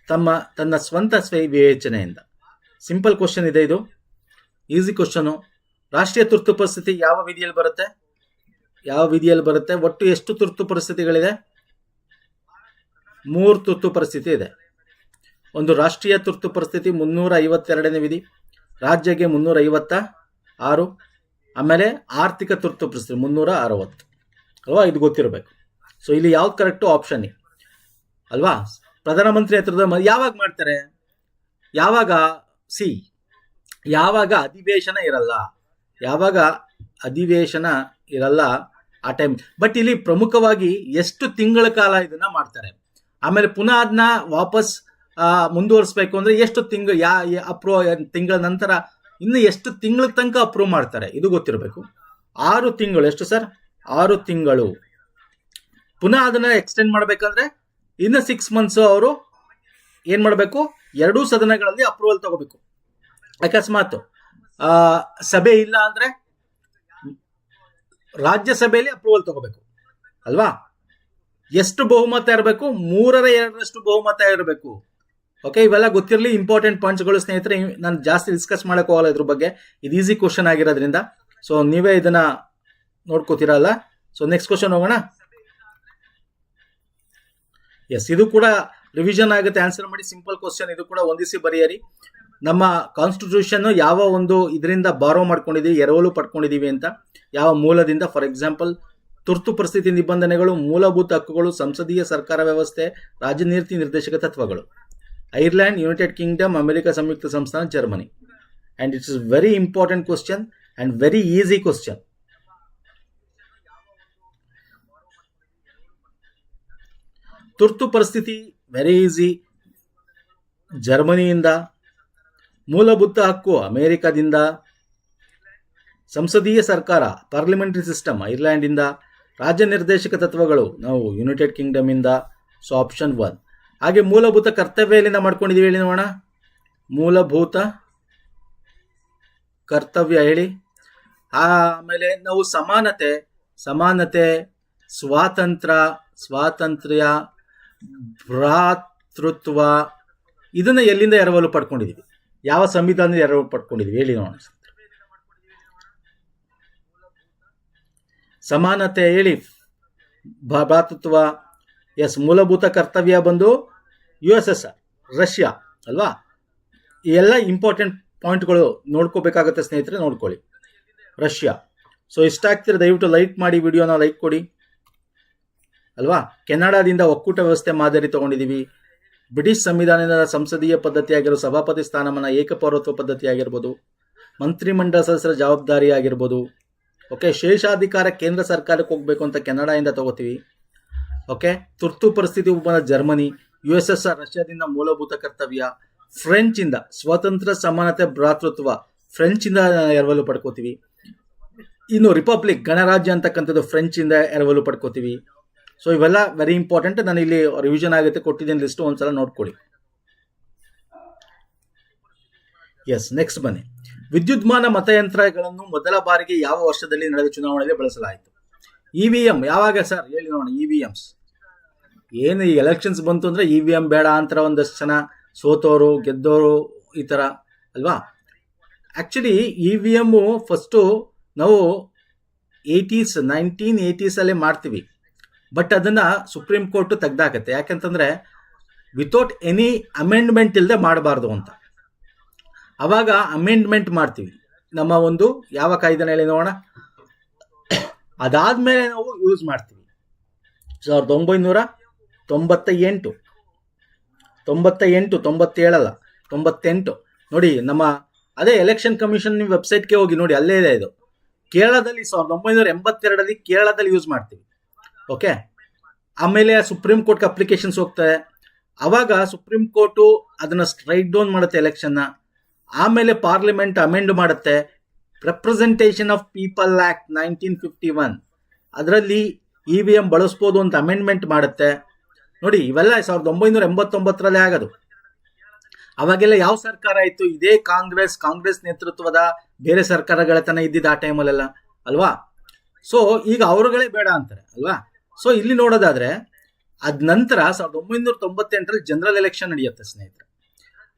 ತಮ್ಮ, ತನ್ನ ಸ್ವಂತ ಸ್ವೈ, ವಿವೇಚನೆಯಿಂದ. ಸಿಂಪಲ್ ಕ್ವಶನ್ ಇದೆ ಇದು. ಈಸಿ ಕ್ವಶನು ರಾಷ್ಟ್ರೀಯ ತುರ್ತು ಪರಿಸ್ಥಿತಿ ಯಾವ ವಿಧಿಯಲ್ಲಿ ಬರುತ್ತೆ? ಯಾವ ವಿಧಿಯಲ್ಲಿ ಬರುತ್ತೆ? ಒಟ್ಟು ಎಷ್ಟು ತುರ್ತು ಪರಿಸ್ಥಿತಿಗಳಿದೆ? ಮೂರು ತುರ್ತು ಪರಿಸ್ಥಿತಿ ಇದೆ. ಒಂದು ರಾಷ್ಟ್ರೀಯ ತುರ್ತು ಪರಿಸ್ಥಿತಿ ಮುನ್ನೂರ ಐವತ್ತೆರಡನೇ ವಿಧಿ, ರಾಜ್ಯಕ್ಕೆ ಮುನ್ನೂರ ಐವತ್ತ ಆರು ಆಮೇಲೆ ಆರ್ಥಿಕ ತುರ್ತು ಪರಿಸ್ಥಿತಿ ಮುನ್ನೂರ ಅರವತ್ತು ಅಲ್ವಾ? ಇದು ಗೊತ್ತಿರಬೇಕು. ಸೊ ಇಲ್ಲಿ ಯಾವ್ದು ಕರೆಕ್ಟು ಆಪ್ಷನ್ ಅಲ್ವಾ? ಪ್ರಧಾನಮಂತ್ರಿ ಹತ್ರದ ಯಾವಾಗ ಮಾಡ್ತಾರೆ? ಯಾವಾಗ? ಸಿ, ಯಾವಾಗ ಅಧಿವೇಶನ ಇರಲ್ಲ. ಯಾವಾಗ ಅಧಿವೇಶನ ಇರಲ್ಲ ಆ ಟೈಮ್ ಬಟ್ ಇಲ್ಲಿ ಪ್ರಮುಖವಾಗಿ ಎಷ್ಟು ತಿಂಗಳ ಕಾಲ ಇದನ್ನ ಮಾಡ್ತಾರೆ? ಆಮೇಲೆ ಪುನಃ ಅದನ್ನ ವಾಪಸ್ ಮುಂದುವರಿಸಬೇಕು ಅಂದ್ರೆ ಎಷ್ಟು ತಿಂಗಳು, ಯಾ ಅಪ್ರೂವ್ ತಿಂಗಳ ನಂತರ ಇನ್ನು ಎಷ್ಟು ತಿಂಗಳ ತನಕ ಅಪ್ರೂವ್ ಮಾಡ್ತಾರೆ, ಇದು ಗೊತ್ತಿರಬೇಕು. ಆರು ತಿಂಗಳು, ಎಷ್ಟು ಸರ್? ಆರು ತಿಂಗಳು. ಪುನಃ ಅದನ್ನ ಎಕ್ಸ್ಟೆಂಡ್ ಮಾಡಬೇಕಂದ್ರೆ ಇನ್ನು ಸಿಕ್ಸ್ ಮಂತ್ಸ್ ಅವರು ಏನ್ ಮಾಡಬೇಕು? ಎರಡೂ ಸದನಗಳಲ್ಲಿ ಅಪ್ರೂವಲ್ ತಗೋಬೇಕು. ಅಕಸ್ಮಾತ್ ಸಭೆ ಇಲ್ಲ ಅಂದ್ರೆ ರಾಜ್ಯಸಭೆಯಲ್ಲಿ ಅಪ್ರೂವಲ್ ತಗೋಬೇಕು. ಅಲ್ವಾ? ಎಷ್ಟು ಬಹುಮತ ಇರಬೇಕು? ಮೂರರ ಎರಡರಷ್ಟು ಬಹುಮತ ಇರಬೇಕು. ಓಕೆ ಇವೆಲ್ಲ ಗೊತ್ತಿರಲಿ ಇಂಪಾರ್ಟೆಂಟ್ ಪಾಯಿಂಟ್ಸ್ಗಳು ಸ್ನೇಹಿತರೆ ನಾನು ಜಾಸ್ತಿ ಡಿಸ್ಕಸ್ ಮಾಡಕ್ಕೆ ಹೋಗಲ್ಲ ಇದ್ರ ಬಗ್ಗೆ. ಇದು ಈಸಿ ಕ್ವಶನ್ ಆಗಿರೋದ್ರಿಂದ. ಸೊ ನೀವೇ ಇದನ್ನ ನೋಡ್ಕೋತೀರಲ್ಲ? ಸೊ ನೆಕ್ಸ್ಟ್ ಕ್ವಶನ್ ಹೋಗೋಣ. ಎಸ್ ಇದು ಕೂಡ ರಿವಿಷನ್ ಆಗುತ್ತೆ. ಆನ್ಸರ್ ಮಾಡಿ ಸಿಂಪಲ್ ಕ್ವಶನ್ ಇದು ಕೂಡ ಹೊಂದಿಸಿ ಬರೆಯರಿ. ನಮ್ಮ ಕಾನ್ಸ್ಟಿಟ್ಯೂಷನ್ ಯಾವ ಒಂದು ಇದರಿಂದ ಬಾರೋ ಮಾಡ್ಕೊಂಡಿದ್ದೀವಿ, ಎರವಲು ಪಡ್ಕೊಂಡಿದೀವಿ ಅಂತ. ಯಾವ ಮೂಲದಿಂದ? ಫಾರ್ ಎಕ್ಸಾಂಪಲ್ ತುರ್ತು ಪರಿಸ್ಥಿತಿ ನಿಬಂಧನೆಗಳು, ಮೂಲಭೂತ ಹಕ್ಕುಗಳು, ಸಂಸದೀಯ ಸರ್ಕಾರ ವ್ಯವಸ್ಥೆ, ರಾಜನೀತಿ ನೀತಿ ನಿರ್ದೇಶಕ ತತ್ವಗಳು. ಐರ್ಲ್ಯಾಂಡ್ ಯುನೈಟೆಡ್ ಕಿಂಗ್ಡಮ್, ಅಮೆರಿಕ ಸಂಯುಕ್ತ ಸಂಸ್ಥಾನ, Germany. And it's is very important question and very easy question ತುರ್ತು ಪರಿಸ್ಥಿತಿ ವೆರಿ ಈಸಿ ಜರ್ಮನಿಯಿಂದ ಮೂಲಭೂತ ಹಕ್ಕು ಅಮೇರಿಕಾದಿಂದ, ಸಂಸದೀಯ ಸರ್ಕಾರ ಪಾರ್ಲಿಮೆಂಟರಿ ಸಿಸ್ಟಮ್ ಐರ್ಲ್ಯಾಂಡಿಂದ ರಾಜ್ಯ ನಿರ್ದೇಶಕ ತತ್ವಗಳು. ನಾವು ಯುನೈಟೆಡ್ ಕಿಂಗ್ಡಮ್ ಇಂದ ಸೊ ಆಪ್ಷನ್ ಒನ್ ಹಾಗೆ ಮೂಲಭೂತ ಕರ್ತವ್ಯ ಎಲ್ಲಿಂದ ಮಾಡ್ಕೊಂಡಿದೀವಿ ಹೇಳಿ ನೋಡೋಣ. ಮೂಲಭೂತ ಕರ್ತವ್ಯ ಹೇಳಿ. ಆಮೇಲೆ ನಾವು ಸಮಾನತೆ ಸಮಾನತೆ ಸ್ವಾತಂತ್ರ್ಯ ಸ್ವಾತಂತ್ರ್ಯ, ಭ್ರಾತೃತ್ವ, ಇದನ್ನ ಎಲ್ಲಿಂದ ಎರವಲು ಪಡ್ಕೊಂಡಿದೀವಿ ಯಾವ ಸಂವಿಧಾನದ ಎರವಲು ಪಡ್ಕೊಂಡಿದೀವಿ ಹೇಳಿ ನೋಡೋಣ ಸಮಾನತೆ ಹೇಳಿ. ಭಾತೃತ್ವ ಎಸ್, ಮೂಲಭೂತ ಕರ್ತವ್ಯ ಬಂದು ಯು ಎಸ್ ಎಸ್ ರಷ್ಯಾ, ಅಲ್ವಾ? ಈ ಎಲ್ಲ ಇಂಪಾರ್ಟೆಂಟ್ ಪಾಯಿಂಟ್ಗಳು ನೋಡ್ಕೋಬೇಕಾಗುತ್ತೆ ಸ್ನೇಹಿತರೆ, ನೋಡ್ಕೊಳ್ಳಿ. ರಷ್ಯಾ. ಸೊ ಇಷ್ಟ ಆಗ್ತಿರ ದಯವಿಟ್ಟು ಲೈಕ್ ಮಾಡಿ ವಿಡಿಯೋನ ಲೈಕ್ ಕೊಡಿ. ಅಲ್ವಾ? ಕೆನಡಾದಿಂದ ಒಕ್ಕೂಟ ವ್ಯವಸ್ಥೆ ಮಾದರಿ ತಗೊಂಡಿದ್ದೀವಿ ಬ್ರಿಟಿಷ್ ಸಂವಿಧಾನದ ಸಂಸದೀಯ ಪದ್ಧತಿಯಾಗಿರೋ ಸಭಾಪತಿ ಸ್ಥಾನಮಾನ ಏಕಪೌರತ್ವ ಪದ್ಧತಿ ಆಗಿರ್ಬೋದು ಮಂತ್ರಿಮಂಡಲ ಸದಸ್ಯರ ಜವಾಬ್ದಾರಿ ಆಗಿರ್ಬೋದು. ಓಕೆ ಶೇಷಾಧಿಕಾರ ಕೇಂದ್ರ ಸರ್ಕಾರಕ್ಕೆ ಹೋಗ್ಬೇಕು ಅಂತ ಕೆನಡಾಯಿಂದ ತಗೋತೀವಿ. ಓಕೆ ತುರ್ತು ಪರಿಸ್ಥಿತಿ ಉಪನ Germany U S S R ರಷ್ಯಾದಿಂದ ಮೂಲಭೂತ ಕರ್ತವ್ಯ ಫ್ರೆಂಚ್ ಇಂದ ಸ್ವತಂತ್ರ ಸಮಾನತೆ, ಭ್ರಾತೃತ್ವ ಫ್ರೆಂಚ್ ಇಂದ ಎರವಲು ಪಡ್ಕೋತೀವಿ. ಇನ್ನು ರಿಪಬ್ಲಿಕ್ ಗಣರಾಜ್ಯ ಅಂತಕ್ಕಂಥದ್ದು ಫ್ರೆಂಚ್ ಇಂದ ಎರವಲು ಪಡ್ಕೋತೀವಿ. ಸೊ ಇವೆಲ್ಲ ವೆರಿ ಇಂಪಾರ್ಟೆಂಟ್ ನಾನು ಇಲ್ಲಿ ರಿವಿಷನ್ ಆಗುತ್ತೆ, ಕೊಟ್ಟಿದ್ದೀನಿ ಲಿಸ್ಟ್ ಒಂದ್ಸಲ ನೋಡ್ಕೊಳ್ಳಿ. ಎಸ್ ನೆಕ್ಸ್ಟ್ ಬನ್ನಿ. ವಿದ್ಯುನ್ಮಾನ ಮತಯಂತ್ರಗಳನ್ನು ಮೊದಲ ಬಾರಿಗೆ ಯಾವ ವರ್ಷದಲ್ಲಿ ನಡೆದ ಚುನಾವಣೆಯಲ್ಲಿ ಬಳಸಲಾಯಿತು? ಇ ವಿ ಎಂ ಯಾವಾಗ ಸರ್? ಹೇಳಿ ನೋಡೋಣ ಇ ವಿ ಎಮ್ಸ್ ಏನು ಈ ಎಲೆಕ್ಷನ್ಸ್ ಬಂತು ಅಂದ್ರೆ ಇ ವಿ ಎಂ ಬೇಡ ಅಂತ ಒಂದಷ್ಟು ಜನ ಸೋತೋರು, ಗೆದ್ದೋರು ಈ ಥರ, ಅಲ್ವಾ? Actually E V M first ನಾವು ಏಯ್ಟೀಸ್ ನೈನ್ಟೀನ್ ಏಯ್ಟೀಸಲ್ಲೇ ಮಾಡ್ತೀವಿ. ಬಟ್ ಅದನ್ನು ಸುಪ್ರೀಂ ಕೋರ್ಟು ತೆಗ್ದಾಕತ್ತೆ. ಯಾಕಂತಂದರೆ ವಿತೌಟ್ ಎನಿ ಅಮೆಂಡ್ಮೆಂಟ್ ಇಲ್ಲದೆ ಮಾಡಬಾರ್ದು ಅಂತ. ಅವಾಗ ಅಮೆಂಡ್ಮೆಂಟ್ ಮಾಡ್ತೀವಿ. ನಮ್ಮ ಒಂದು ಯಾವ ಕಾಯ್ದೆನ ಹೇಳಿ ನೋಡೋಣ. ಅದಾದ್ಮೇಲೆ ನಾವು ಯೂಸ್ ಮಾಡ್ತೀವಿ. ಸಾವಿರದ ಒಂಬೈನೂರ ತೊಂಬತ್ತ ಎಂಟು ತೊಂಬತ್ತ ಎಂಟು ತೊಂಬತ್ತೇಳಲ್ಲ, ತೊಂಬತ್ತೆಂಟು. ನೋಡಿ, ನಮ್ಮ ಅದೇ ಎಲೆಕ್ಷನ್ ಕಮಿಷನ್ ನಿಮ್ಮ ವೆಬ್ಸೈಟ್ಗೆ ಹೋಗಿ ನೋಡಿ, ಅಲ್ಲೇ ಇದೆ ಇದು. ಕೇರಳದಲ್ಲಿ ಸಾವಿರದ ಒಂಬೈನೂರ ಎಂಬತ್ತೆರಡರಲ್ಲಿ ಕೇರಳದಲ್ಲಿ ಯೂಸ್ ಮಾಡ್ತೀವಿ. ಓಕೆ ಆಮೇಲೆ ಸುಪ್ರೀಂ ಕೋರ್ಟ್ಗೆ ಅಪ್ಲಿಕೇಶನ್ಸ್ ಹೋಗ್ತದೆ ಅವಾಗ ಸುಪ್ರೀಂ ಕೋರ್ಟು ಅದನ್ನ ಸ್ಟ್ರೈಟ್ ಡೌನ್ ಮಾಡುತ್ತೆ ಎಲೆಕ್ಷನ್ನ ಆಮೇಲೆ ಪಾರ್ಲಿಮೆಂಟ್ ಅಮೆಂಡ್ ಮಾಡುತ್ತೆ. Representation of people act nineteen fifty one ಅದರಲ್ಲಿ ಇ ವಿ ಎಂ ಬಳಸ್ಬೋದು ಅಂತ ಅಮೆಂಡ್ಮೆಂಟ್ ಮಾಡುತ್ತೆ. ನೋಡಿ, ಇವೆಲ್ಲ ಸಾವಿರದ ಒಂಬೈನೂರ ಎಂಬತ್ತೊಂಬತ್ತರಲ್ಲೇ ಆಗೋದು. ಅವಾಗೆಲ್ಲ ಯಾವ ಸರ್ಕಾರ ಇತ್ತು? ಇದೇ ಕಾಂಗ್ರೆಸ್ ಕಾಂಗ್ರೆಸ್ ನೇತೃತ್ವದ ಬೇರೆ ಸರ್ಕಾರಗಳ ತನ ಇದ್ದಿದ್ದು ಆ ಟೈಮಲ್ಲೆಲ್ಲ ಅಲ್ವಾ? ಸೊ ಈಗ ಅವರುಗಳೇ ಬೇಡ ಅಂತಾರೆ, ಅಲ್ವಾ? ಸೊ ಇಲ್ಲಿ ನೋಡೋದಾದ್ರೆ, ಅದ ನಂತರ ಸಾವಿರದ ಒಂಬೈನೂರ ತೊಂಬತ್ತೆಂಟರಲ್ಲಿ ಜನರಲ್ ಎಲೆಕ್ಷನ್ ನಡೆಯುತ್ತೆ, ಸ್ನೇಹಿತರೆ.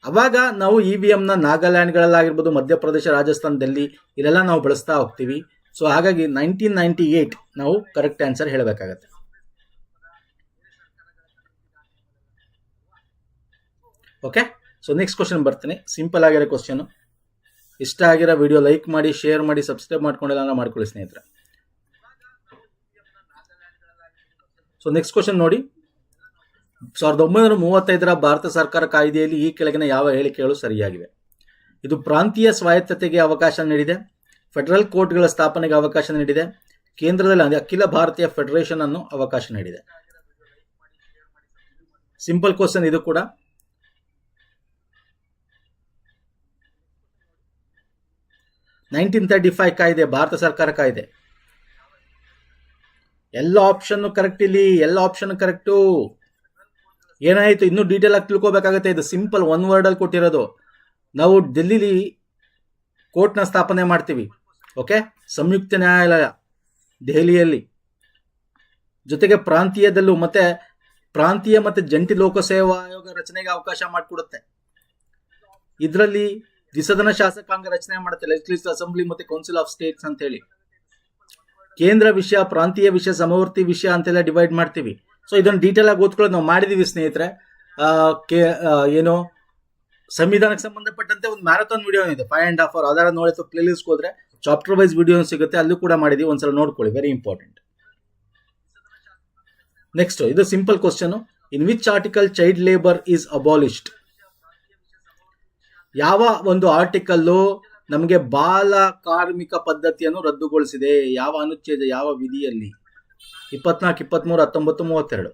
ಅವಾಗ ನಾವು ಇ ವಿ ಎಮ್ನ ನಾಗಾಲ್ಯಾಂಡ್ಗಳಲ್ಲಾಗಿರ್ಬೋದು ಮಧ್ಯಪ್ರದೇಶ ರಾಜಸ್ಥಾನ್ ಡೆಲ್ಲಿ ಇಲ್ಲೆಲ್ಲ ನಾವು ಬಳಸ್ತಾ ಹೋಗ್ತೀವಿ. ಸೊ ಹಾಗಾಗಿ ನೈನ್ಟೀನ್ ನೈನ್ಟಿ ಏಟ್ ನಾವು ಕರೆಕ್ಟ್ ಆನ್ಸರ್ ಹೇಳಬೇಕಾಗತ್ತೆ. ಓಕೆ ಸೊ ನೆಕ್ಸ್ಟ್ ಕ್ವಶನ್ ಬರ್ತೀನಿ. ಸಿಂಪಲ್ ಆಗಿರೋ ಕ್ವಶನ್ ಇಷ್ಟ ಆಗಿರೋ ವಿಡಿಯೋ ಲೈಕ್ ಮಾಡಿ ಶೇರ್ ಮಾಡಿ ಸಬ್ಸ್ಕ್ರೈಬ್ ಮಾಡ್ಕೊಂಡಿಲ್ಲ ಅಂದ್ರೆ ಮಾಡ್ಕೊಳ್ಳಿ ಸ್ನೇಹಿತರೆ. ಸೊ ನೆಕ್ಸ್ಟ್ ಕ್ವಶನ್ ನೋಡಿ. ಸಾವಿರದ ಒಂಬೈನೂರ ಮೂವತ್ತೈದರ ಭಾರತ ಸರ್ಕಾರ ಕಾಯ್ದೆಯಲ್ಲಿ ಈ ಕೆಳಗಿನ ಯಾವ ಹೇಳಿಕೆಗಳು ಸರಿಯಾಗಿವೆ? ಇದು ಪ್ರಾಂತೀಯ ಸ್ವಾಯತ್ತತೆಗೆ ಅವಕಾಶ ನೀಡಿದೆ, ಫೆಡರಲ್ ಕೋರ್ಟ್ಗಳ ಸ್ಥಾಪನೆಗೆ ಅವಕಾಶ ನೀಡಿದೆ, ಕೇಂದ್ರದಲ್ಲಿ ಅಖಿಲ ಭಾರತೀಯ ಫೆಡರೇಷನ್ ಅನ್ನು ಅವಕಾಶ ನೀಡಿದೆ. ಸಿಂಪಲ್ ಕ್ವಶನ್ ಇದು ಕೂಡ. ನೈನ್ಟೀನ್ ತರ್ಟಿ ಫೈವ್ ಕಾಯ್ದೆ, ಭಾರತ ಸರ್ಕಾರ ಕಾಯ್ದೆ. ಎಲ್ಲ ಆಪ್ಷನ್ ಕರೆಕ್ಟ್ ಇಲ್ಲಿ, ಎಲ್ಲ ಆಪ್ಷನ್ ಕರೆಕ್ಟು ಏನಾಯಿತು? ಇನ್ನೂ ಡೀಟೇಲ್ ಆಗಿ ತಿಳ್ಕೋಬೇಕಾಗುತ್ತೆ ಇದು. ಸಿಂಪಲ್ ಒನ್ ವರ್ಡಲ್ಲಿ ಕೊಟ್ಟಿರೋದು. ನಾವು ಡೆಲ್ಲಿಲಿ ಕೋರ್ಟ್ನ ಸ್ಥಾಪನೆ ಮಾಡ್ತೀವಿ. ಓಕೆ ಸಂಯುಕ್ತ ನ್ಯಾಯಾಲಯ, ದೆಹಲಿಯಲ್ಲಿ. ಜೊತೆಗೆ ಪ್ರಾಂತೀಯದಲ್ಲೂ ಮತ್ತೆ ಪ್ರಾಂತೀಯ ಮತ್ತೆ ಜಂಟಿ ಲೋಕಸೇವಾ ಆಯೋಗ ರಚನೆಗೆ ಅವಕಾಶ ಮಾಡಿಕೊಡುತ್ತೆ. ಇದರಲ್ಲಿ ದ್ವಿಸದನ ಶಾಸಕಾಂಗ ರಚನೆ ಮಾಡುತ್ತೆ. ಲೆಜಿಸ್ಲೇಟಿವ್ ಅಸೆಂಬ್ಲಿ ಮತ್ತೆ ಕೌನ್ಸಿಲ್ ಆಫ್ ಸ್ಟೇಟ್ಸ್ ಅಂತ ಹೇಳಿ. ಕೇಂದ್ರ ವಿಷಯ, ಪ್ರಾಂತೀಯ ವಿಷಯ, ಸಮವರ್ತಿ ವಿಷಯ ಅಂತೆಲ್ಲ ಡಿವೈಡ್ ಮಾಡ್ತೀವಿ. ಸೊ ಇದನ್ನು ಡೀಟೇಲ್ ಆಗಿ ಓದ್ಕೊಳ್ಳೋದು ನಾವು ಮಾಡಿದೀವಿ ಸ್ನೇಹಿತರೆ. ಕೆ ಏನು, ಸಂವಿಧಾನಕ್ಕೆ ಸಂಬಂಧಪಟ್ಟಂತೆ ಒಂದು ಮ್ಯಾರಥಾನ್ ವಿಡಿಯೋ ಇದೆ ಫೈವ್ ಅಂಡ್ ಹಾಫ್ ಅವರ್ ಅದರ ನೋಡಿ ಪ್ಲೇ ಲಿಸ್ಟ್ ಹೋದ್ರೆ ಚಾಪ್ಟರ್ ವೈಸ್ ವಿಡಿಯೋ ಸಿಗುತ್ತೆ ಅಲ್ಲೂ ಕೂಡ ಮಾಡಿದೀವಿ, ಒಂದ್ಸಲ ನೋಡ್ಕೊಳ್ಳಿ ವೆರಿ ಇಂಪಾರ್ಟೆಂಟ್ ನೆಕ್ಸ್ಟ್ ಇದು simple question in which article child labour is abolished ಯಾವ ಒಂದು ಆರ್ಟಿಕಲ್ಲು ನಮಗೆ ಬಾಲ ಕಾರ್ಮಿಕ ಪದ್ಧತಿಯನ್ನು ರದ್ದುಗೊಳಿಸಿದೆ, ಯಾವ ಅನುಚ್ಛೇದ, ಯಾವ ವಿಧಿಯಲ್ಲಿ? ಇಪ್ಪತ್ನಾಲ್ಕು, ಇಪ್ಪತ್ಮೂರು, ಹತ್ತೊಂಬತ್ತು, ಮೂವತ್ತೆರಡು.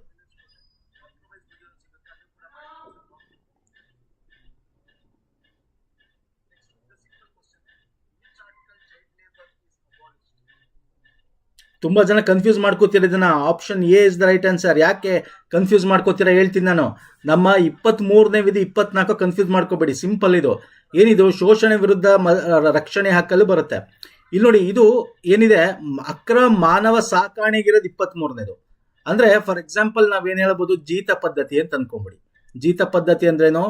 ತುಂಬಾ ಜನ ಕನ್ಫ್ಯೂಸ್ ಮಾಡ್ಕೋತೀರ ಇದನ್ನ. Option A is the right answer ಯಾಕೆ ಕನ್ಫ್ಯೂಸ್ ಮಾಡ್ಕೋತೀರಾ ಹೇಳ್ತೀನಿ ನಾನು. ನಮ್ಮ ಇಪ್ಪತ್ತ್ ಮೂರನೇ ವಿಧಿ ಇಪ್ಪತ್ನಾಲ್ಕು ಕನ್ಫ್ಯೂಸ್ ಮಾಡ್ಕೋಬೇಡಿ. ಸಿಂಪಲ್ ಇದು. ಏನಿದು? ಶೋಷಣೆ ವಿರುದ್ಧ ರಕ್ಷಣೆ ಹಾಕಲು ಬರುತ್ತೆ. ಇಲ್ಲಿ ನೋಡಿ, ಇದು ಏನಿದೆ? ಅಕ್ರ ಮಾನವ ಸಾಕಾಣೆಗಿರೋದು ಇಪ್ಪತ್ತ್ ಮೂರನೇದು ಅಂದ್ರೆ ಫಾರ್ ಎಕ್ಸಾಂಪಲ್ ನಾವೇನ್ ಹೇಳ್ಬೋದು? ಜೀತ ಪದ್ಧತಿ ಅಂತ ಅನ್ಕೊಂಬಿಡಿ. ಜೀತ ಪದ್ಧತಿ ಅಂದ್ರೇನು?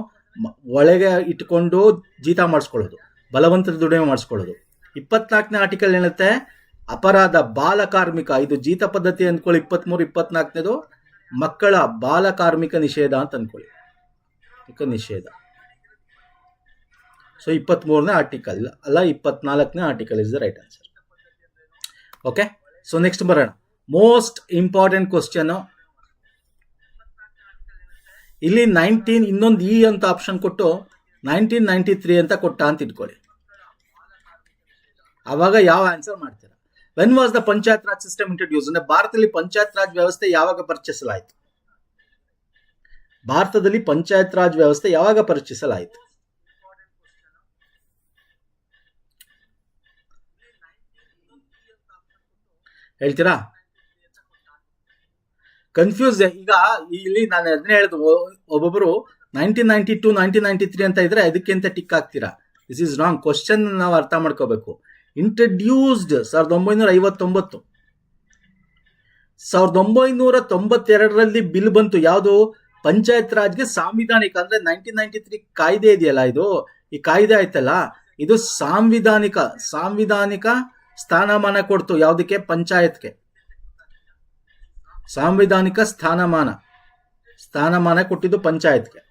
ಒಳಗೆ ಇಟ್ಕೊಂಡು ಜೀತ ಮಾಡಿಸ್ಕೊಳ್ಳೋದು. ಬಲವಂತದ ದುಡಿಮೆ ಮಾಡಿಸ್ಕೊಳ್ಳೋದು. ಇಪ್ಪತ್ನಾಲ್ಕನೇ ಆರ್ಟಿಕಲ್ ಹೇಳುತ್ತೆ ಅಪರಾಧ ಬಾಲ ಕಾರ್ಮಿಕ. ಇದು ಜೀತ ಪದ್ಧತಿ ಅಂದ್ಕೊಳ್ಳಿ ಇಪ್ಪತ್ಮೂರು, ಇಪ್ಪತ್ನಾಲ್ಕನೇದು. ಮಕ್ಕಳ ಬಾಲ ಕಾರ್ಮಿಕ ನಿಷೇಧ ಅಂತ ಅನ್ಕೊಳ್ಳಿ. ನಿಷೇಧ. ಸೊ ಇಪ್ಪತ್ಮೂರನೇ ಆರ್ಟಿಕಲ್ ಅಲ್ಲ, ಇಪ್ಪತ್ನಾಲ್ಕನೇ article is the right answer okay so next ಬರೋಣ. ಮೋಸ್ಟ್ ಇಂಪಾರ್ಟೆಂಟ್ ಕ್ವಶನ್ ಇಲ್ಲಿ ನೈನ್ಟೀನ್ ಇನ್ನೊಂದು ಇ ಅಂತ ಆಪ್ಷನ್ ಕೊಟ್ಟು ನೈನ್ಟೀನ್ ನೈಂಟಿ ತ್ರೀ ಅಂತ ಕೊಟ್ಟ ಅಂತ ಇಟ್ಕೊಳ್ಳಿ. ಅವಾಗ ಯಾವ ಆನ್ಸರ್ ಮಾಡ್ತೀರಾ? When was the panchayat raj system introduce ಅಂದ್ರೆ ಭಾರತದಲ್ಲಿ ಪಂಚಾಯತ್ ರಾಜ್ ವ್ಯವಸ್ಥೆ ಯಾವಾಗ ಪರಿಚಯಿಸಲಾಯಿತು? ಭಾರತದಲ್ಲಿ ಪಂಚಾಯತ್ ರಾಜ್ ವ್ಯವಸ್ಥೆ ಯಾವಾಗ ಪರಿಚಯಿಸಲಾಯಿತು? ಹೇಳ್ತೀರಾ? ಕನ್ಫ್ಯೂಸ್ ಈಗ ಇಲ್ಲಿ ನಾನು ಅದನ್ನೇ ಹೇಳಿದ್ರು ಒಬ್ಬೊಬ್ಬರು nineteen ninety two nineteen ninety three ಅಂತ ಇದ್ರೆ ಅದಕ್ಕೆ ಅಂತ ಟಿಕ್ ಹಾಕ್ತೀರಾ ದಿಸ್ ಇಸ್ ರಾಂಗ್ ಕ್ವಶನ್ ನಾವು ಅರ್ಥ ಮಾಡ್ಕೋಬೇಕು. ಇಂಟ್ರಡ್ಯೂಸ್ಡ್ ಸಾವಿರದ ಒಂಬೈನೂರ ಐವತ್ತೊಂಬತ್ತು ಸಾವಿರದ ಒಂಬೈನೂರ ತೊಂಬತ್ತೆರಡರಲ್ಲಿ ಬಿಲ್ ಬಂತು. ಯಾವುದು? ಪಂಚಾಯತ್ ರಾಜ್ಗೆ ಸಾಂವಿಧಾನಿಕ. ಅಂದ್ರೆ ನೈನ್ಟೀನ್ ನೈನ್ಟಿ ತ್ರೀ ಕಾಯ್ದೆ ಇದೆಯಲ್ಲ ಇದು? ಈ ಕಾಯ್ದೆ ಆಯ್ತಲ್ಲ? ಇದು ಸಾಂವಿಧಾನಿಕ. ಸಾಂವಿಧಾನಿಕ ಸ್ಥಾನಮಾನ ಕೊಡ್ತು. ಯಾವುದಕ್ಕೆ? ಪಂಚಾಯತ್ಗೆ. ಸಾಂವಿಧಾನಿಕ ಸ್ಥಾನಮಾನ. ಸ್ಥಾನಮಾನ ಕೊಟ್ಟಿದ್ದು ಪಂಚಾಯತ್ಗೆ.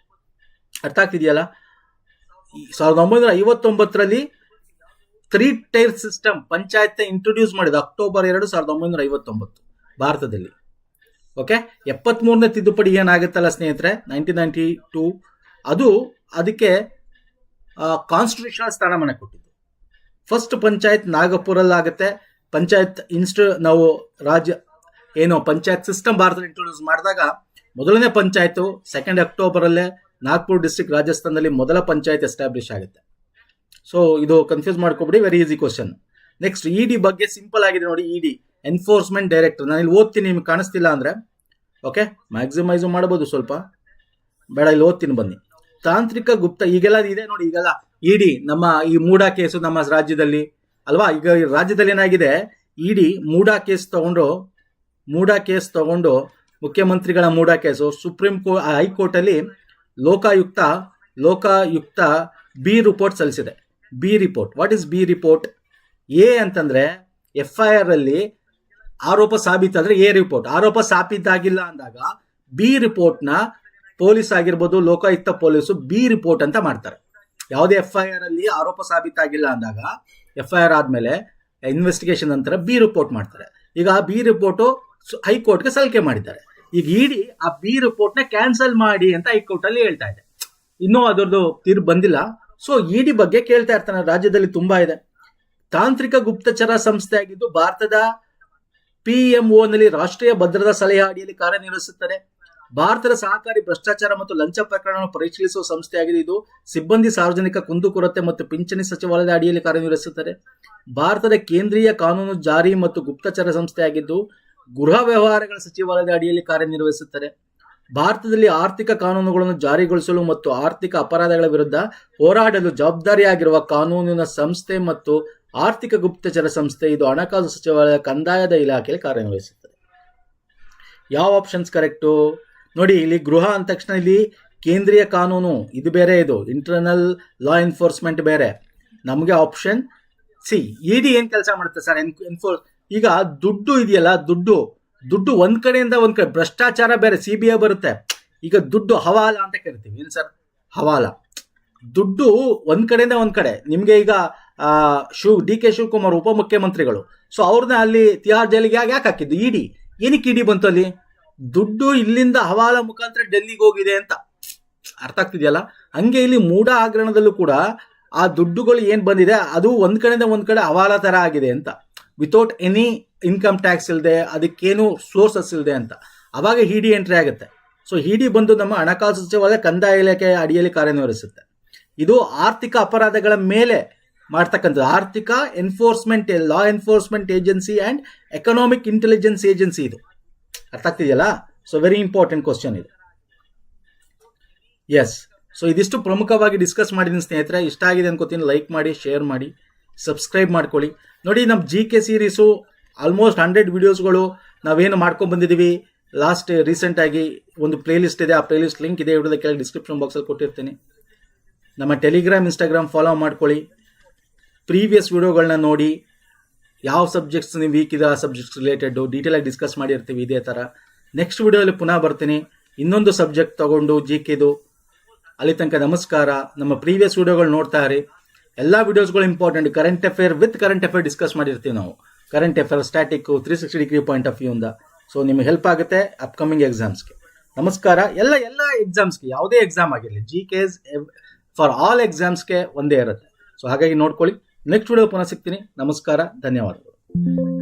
ಅರ್ಥ ಆಗ್ತಿದೆಯಲ್ಲ? ಸಾವಿರದ ಒಂಬೈನೂರ ಐವತ್ತೊಂಬತ್ತರಲ್ಲಿ three tier system panchayat introduce ಮಾಡಿದ ಅಕ್ಟೋಬರ್ ಎರಡು ಸಾವಿರದ ಒಂಬೈನೂರ ಐವತ್ತೊಂಬತ್ತು, ಭಾರತದಲ್ಲಿ. ಓಕೆ ಎಪ್ಪತ್ಮೂರನೇ ತಿದ್ದುಪಡಿ ಏನಾಗುತ್ತಲ್ಲ ಸ್ನೇಹಿತರೆ? ನೈನ್ಟೀನ್ ನೈನ್ಟಿ ಟೂ ಅದು ಅದಕ್ಕೆ ಕಾನ್ಸ್ಟಿಟ್ಯೂಷನಲ್ ಸ್ಥಾನಮಾನ ಕೊಟ್ಟಿದ್ದು. ಫಸ್ಟ್ ಪಂಚಾಯತ್ ನಾಗಪುರಲ್ಲಾಗುತ್ತೆ. ಪಂಚಾಯತ್ ಇನ್ಸ್ಟ ನಾವು ರಾಜ್ಯ, ಏನು ಪಂಚಾಯತ್ ಸಿಸ್ಟಮ್ ಭಾರತದಲ್ಲಿ ಇಂಟ್ರೊಡ್ಯೂಸ್ ಮಾಡಿದಾಗ ಮೊದಲನೇ ಪಂಚಾಯತ್ ಸೆಕೆಂಡ್ ಅಕ್ಟೋಬರಲ್ಲೇ ನಾಗ್ಪುರ್ ಡಿಸ್ಟಿಕ್ ರಾಜಸ್ಥಾನದಲ್ಲಿ ಮೊದಲ ಪಂಚಾಯತ್ ಎಸ್ಟಾಬ್ಲಿಷ್ ಆಗುತ್ತೆ. ಸೊ ಇದು confuse ಮಾಡ್ಕೊಬಿಡಿ very easy question next E D ಬಗ್ಗೆ ಸಿಂಪಲ್ ಆಗಿದೆ ನೋಡಿ ಇ ಡಿ ಎನ್ಫೋರ್ಸ್ಮೆಂಟ್ ಡೈರೆಕ್ಟರ್ ನಾನು ಇಲ್ಲಿ ಓದ್ತೀನಿ, ನಿಮ್ಗೆ ಕಾಣಿಸ್ತಿಲ್ಲ ಅಂದರೆ. ಓಕೆ ಮ್ಯಾಕ್ಸಿಮೈಸು ಮಾಡ್ಬೋದು ಸ್ವಲ್ಪ. ಬೇಡ, ಇಲ್ಲಿ ಓದ್ತೀನಿ ಬನ್ನಿ. ತಾಂತ್ರಿಕ ಗುಪ್ತ, ಈಗೆಲ್ಲ ಇದೆ ನೋಡಿ, ಈಗೆಲ್ಲ ಇಡಿ ನಮ್ಮ ಈ ಮೂಡಾ ಕೇಸು ನಮ್ಮ ರಾಜ್ಯದಲ್ಲಿ. ಅಲ್ವಾ? ಈಗ ರಾಜ್ಯದಲ್ಲಿ ಏನಾಗಿದೆ? ಇಡಿ ಮೂಡಾ ಕೇಸ್ ತಗೊಂಡು, ಮೂಡಾ ಕೇಸ್ ತಗೊಂಡು ಮುಖ್ಯಮಂತ್ರಿಗಳ ಮೂಡಾ ಕೇಸು. ಸುಪ್ರೀಂ ಕೋ ಹೈಕೋರ್ಟಲ್ಲಿ ಲೋಕಾಯುಕ್ತ ಲೋಕಾಯುಕ್ತ ಬಿ ರಿಪೋರ್ಟ್ ಸಲ್ಲಿಸಿದೆ. B report. What is B report? A ಅಂತಂದ್ರೆ ಎಫ್ ಐ ಆರ್ ಅಲ್ಲಿ ಆರೋಪ ಸಾಬೀತಾದ್ರೆ ಎ ರಿಪೋರ್ಟ್. ಆರೋಪ ಸಾಬೀತಾಗಿಲ್ಲ ಅಂದಾಗ ಬಿ ರಿಪೋರ್ಟ್ನ ಪೊಲೀಸ್ ಆಗಿರ್ಬೋದು, ಲೋಕಾಯುಕ್ತ ಪೊಲೀಸು ಬಿ ರಿಪೋರ್ಟ್ ಅಂತ ಮಾಡ್ತಾರೆ. ಯಾವುದೇ ಎಫ್ ಐ ಆರ್ ಅಲ್ಲಿ ಆರೋಪ ಸಾಬೀತಾಗಿಲ್ಲ ಅಂದಾಗ ಎಫ್ ಐ ಆರ್ ಆದ್ಮೇಲೆ ಇನ್ವೆಸ್ಟಿಗೇಷನ್ ನಂತರ ಬಿ ರಿಪೋರ್ಟ್ ಮಾಡ್ತಾರೆ. ಈಗ ಆ ಬಿ ರಿಪೋರ್ಟು ಹೈಕೋರ್ಟ್ಗೆ ಸಲ್ಲಿಕೆ ಮಾಡಿದ್ದಾರೆ. ಈಗ ಇಡಿ ಆ ಬಿ ರಿಪೋರ್ಟ್ನ ಕ್ಯಾನ್ಸಲ್ ಮಾಡಿ ಅಂತ ಹೈಕೋರ್ಟ್ ಅಲ್ಲಿ ಹೇಳ್ತಾ ಇದೆ. ಇನ್ನೂ ಅದರದ್ದು ತೀರ್ ಬಂದಿಲ್ಲ. ಸೊ ಇಡಿ ಬಗ್ಗೆ ಕೇಳ್ತಾ ಇರ್ತಾನೆ. ರಾಜ್ಯದಲ್ಲಿ ತುಂಬಾ ಇದೆ. ತಾಂತ್ರಿಕ ಗುಪ್ತಚರ ಸಂಸ್ಥೆ ಆಗಿದ್ದು ಭಾರತದ ಪಿಎಂಒ ನಲ್ಲಿ ರಾಷ್ಟ್ರೀಯ ಭದ್ರತಾ ಸಲಹೆ ಅಡಿಯಲ್ಲಿ ಕಾರ್ಯನಿರ್ವಹಿಸುತ್ತದೆ. ಭಾರತದ ಸಹಕಾರಿ ಭ್ರಷ್ಟಾಚಾರ ಮತ್ತು ಲಂಚ ಪ್ರಕರಣವನ್ನು ಪರಿಶೀಲಿಸುವ ಸಂಸ್ಥೆಯಾಗಿದೆ ಇದು. ಸಿಬ್ಬಂದಿ ಸಾರ್ವಜನಿಕ ಕುಂದುಕೊರತೆ ಮತ್ತು ಪಿಂಚಣಿ ಸಚಿವಾಲಯದ ಅಡಿಯಲ್ಲಿ ಕಾರ್ಯನಿರ್ವಹಿಸುತ್ತದೆ ಭಾರತದ ಕೇಂದ್ರೀಯ ಕಾನೂನು ಜಾರಿ ಮತ್ತು ಗುಪ್ತಚರ ಸಂಸ್ಥೆಯಾಗಿದ್ದು, ಗೃಹ ವ್ಯವಹಾರಗಳ ಸಚಿವಾಲಯದ ಅಡಿಯಲ್ಲಿ ಕಾರ್ಯನಿರ್ವಹಿಸುತ್ತದೆ ಭಾರತದಲ್ಲಿ ಆರ್ಥಿಕ ಕಾನೂನುಗಳನ್ನು ಜಾರಿಗೊಳಿಸಲು ಮತ್ತು ಆರ್ಥಿಕ ಅಪರಾಧಗಳ ವಿರುದ್ಧ ಹೋರಾಡಲು ಜವಾಬ್ದಾರಿಯಾಗಿರುವ ಕಾನೂನಿನ ಸಂಸ್ಥೆ ಮತ್ತು ಆರ್ಥಿಕ ಗುಪ್ತಚರ ಸಂಸ್ಥೆ ಇದು ಹಣಕಾಸು ಸಚಿವಾಲಯ ಕಂದಾಯದ ಇಲಾಖೆಯಲ್ಲಿ ಕಾರ್ಯನಿರ್ವಹಿಸುತ್ತದೆ. ಯಾವ ಆಪ್ಷನ್ಸ್ ಕರೆಕ್ಟು ನೋಡಿ, ಇಲ್ಲಿ ಗೃಹ ಅಂದ ತಕ್ಷಣ ಇಲ್ಲಿ ಕೇಂದ್ರೀಯ ಕಾನೂನು, ಇದು ಬೇರೆ ಇದು ಇಂಟರ್ನಲ್ ಲಾ ಎನ್ಫೋರ್ಸ್ಮೆಂಟ್ ಬೇರೆ. ನಮಗೆ ಆಪ್ಷನ್ ಸಿ. ಇಡಿ ಏನು ಕೆಲಸ ಮಾಡುತ್ತೆ ಸರ್? ಎನ್ಫೋರ್ಸ್ ಈಗ ದುಡ್ಡು ಇದೆಯಲ್ಲ, ದುಡ್ಡು. ದುಡ್ಡು ಒಂದ್ ಕಡೆಯಿಂದ ಒಂದ್ ಕಡೆ. ಭ್ರಷ್ಟಾಚಾರ ಬೇರೆ ಸಿ ಬಿ ಐ ಬರುತ್ತೆ. ಈಗ ದುಡ್ಡು ಹವಾಲ ಅಂತ ಕರಿತೀವಿ. ಏನು ಸರ್? ಹವಾಲ. ದುಡ್ಡು ಒಂದ್ ಕಡೆಯಿಂದ ಒಂದ್ ಕಡೆ. ನಿಮ್ಗೆ ಈಗ ಶಿವ್ ಡಿ ಕೆ ಶಿವಕುಮಾರ್ ಉಪಮುಖ್ಯಮಂತ್ರಿಗಳು. ಸೊ ಅವ್ರನ್ನ ಅಲ್ಲಿ ತಿಹಾರ್ ಜೈಲಿಗೆ ಯಾಕೆ ಹಾಕಿದ್ದು? ಇಡಿ. ಏನಕ್ಕೆ ಇಡಿ ಬಂತು ಅಲ್ಲಿ? ದುಡ್ಡು ಇಲ್ಲಿಂದ ಹವಾಲ ಮುಖಾಂತರ ಡೆಲ್ಲಿಗೆ ಹೋಗಿದೆ ಅಂತ. ಅರ್ಥ ಆಗ್ತಿದೆಯಲ್ಲ? ಹಂಗೆ ಇಲ್ಲಿ ಮೂಡ ಹಗರಣದಲ್ಲೂ ಕೂಡ ಆ ದುಡ್ಡುಗಳು ಏನು ಬಂದಿದೆ, ಅದು ಒಂದು ಕಡೆಯಿಂದ ಒಂದು ಕಡೆ ಹವಾಲ ತರ ಆಗಿದೆ ಅಂತ. ವಿತೌಟ್ ಎನಿ ಇನ್ಕಮ್ ಟ್ಯಾಕ್ಸ್ ಇಲ್ಲದೆ ಅದಕ್ಕೇನು ಸೋರ್ಸಸ್ ಇಲ್ಲದೆ ಅಂತ. ಅವಾಗ ಹಿಡಿ ಎಂಟ್ರಿ ಆಗುತ್ತೆ. ಸೊ ಹಿಡಿ ಬಂದು ನಮ್ಮ ಹಣಕಾಸು ಸಚಿವಾಲಯ ಕಂದಾಯ ಇಲಾಖೆ ಅಡಿಯಲ್ಲಿ ಕಾರ್ಯನಿರ್ವಹಿಸುತ್ತೆ. ಇದು ಆರ್ಥಿಕ ಅಪರಾಧಗಳ ಮೇಲೆ ಮಾಡ್ತಕ್ಕಂಥದ್ದು. ಆರ್ಥಿಕ enforcement law enforcement agency and economic intelligence agency ಇದು. ಅರ್ಥ ಆಗ್ತಿದೆಯಲ್ಲ? ಸೊ ವೆರಿ ಇಂಪಾರ್ಟೆಂಟ್ ಕ್ವಶನ್ ಇದು. ಎಸ್ ಸೊ ಇದಿಷ್ಟು ಪ್ರಮುಖವಾಗಿ ಡಿಸ್ಕಸ್ ಮಾಡಿದ್ದೀನಿ ಸ್ನೇಹಿತರೆ. ಇಷ್ಟ ಆಗಿದೆ ಅನ್ಕೋತೀನಿ. ಲೈಕ್ ಮಾಡಿ ಶೇರ್ ಮಾಡಿ ಸಬ್ಸ್ಕ್ರೈಬ್ ಮಾಡ್ಕೊಳ್ಳಿ. ನೋಡಿ ನಮ್ಮ G K series almost hundred ವೀಡಿಯೋಸ್ಗಳು ನಾವೇನು ಮಾಡ್ಕೊಂಡು ಬಂದಿದ್ದೀವಿ ಲಾಸ್ಟ್ ರೀಸೆಂಟಾಗಿ ಒಂದು ಪ್ಲೇಲಿಸ್ಟ್ ಇದೆ. ಆ ಪ್ಲೇಲಿಸ್ಟ್ ಲಿಂಕ್ ಇದೆ. ವಿಡಿಯೋದ ಕೆಳಗೆ ಡಿಸ್ಕ್ರಿಪ್ಷನ್ ಬಾಕ್ಸಲ್ಲಿ ಕೊಟ್ಟಿರ್ತೀನಿ. ನಮ್ಮ ಟೆಲಿಗ್ರಾಮ್ ಇನ್ಸ್ಟಾಗ್ರಾಮ್ ಫಾಲೋ ಮಾಡ್ಕೊಳ್ಳಿ. ಪ್ರೀವಿಯಸ್ ವಿಡಿಯೋಗಳನ್ನ ನೋಡಿ. ಯಾವ ಸಬ್ಜೆಕ್ಟ್ಸ್ ನೀವು ವೀಕ್ ಇದೆ ಆ ಸಬ್ಜೆಕ್ಟ್ಸ್ ರಿಲೇಟೆಡ್ ಡೀಟೇಲಾಗಿ ಡಿಸ್ಕಸ್ ಮಾಡಿರ್ತೀವಿ ಇದೇ ಥರ ನೆಕ್ಸ್ಟ್ ವಿಡಿಯೋಲಿ ಪುನಃ ಬರ್ತೀನಿ. ಇನ್ನೊಂದು ಸಬ್ಜೆಕ್ಟ್ ತಗೊಂಡು ಜಿ ಕೆದು ಅಲ್ಲಿ ತನಕ ನಮಸ್ಕಾರ. ನಮ್ಮ ಪ್ರೀವಿಯಸ್ ವಿಡಿಯೋಗಳು ನೋಡ್ತಾ ಇರಿ. ಎಲ್ಲ ವಿಡಿಯೋಸ್ಗಳು important current affair with current affair discuss ಮಾಡಿರ್ತೀವಿ ನಾವು. Current affair static three sixty degree point of ವ್ಯೂಯಿಂದ so ನಿಮಗೆ ಹೆಲ್ಪ್ ಆಗುತ್ತೆ ಅಪ್ಕಮಿಂಗ್ ಎಕ್ಸಾಮ್ಸ್ಗೆ ನಮಸ್ಕಾರ. ಎಲ್ಲ ಎಲ್ಲ ಎಕ್ಸಾಮ್ಸ್ಗೆ ಯಾವುದೇ ಎಕ್ಸಾಮ್ ಆಗಿರಲಿ ಜಿ ಕೆಸ್ ಫಾರ್ ಆಲ್ ಎಕ್ಸಾಮ್ಸ್ಗೆ ಒಂದೇ ಇರುತ್ತೆ. ಸೊ ಹಾಗಾಗಿ ನೋಡ್ಕೊಳ್ಳಿ. ನೆಕ್ಸ್ಟ್ ವಿಡಿಯೋ ಪುನಃ ಸಿಗ್ತೀನಿ. ನಮಸ್ಕಾರ ಧನ್ಯವಾದಗಳು.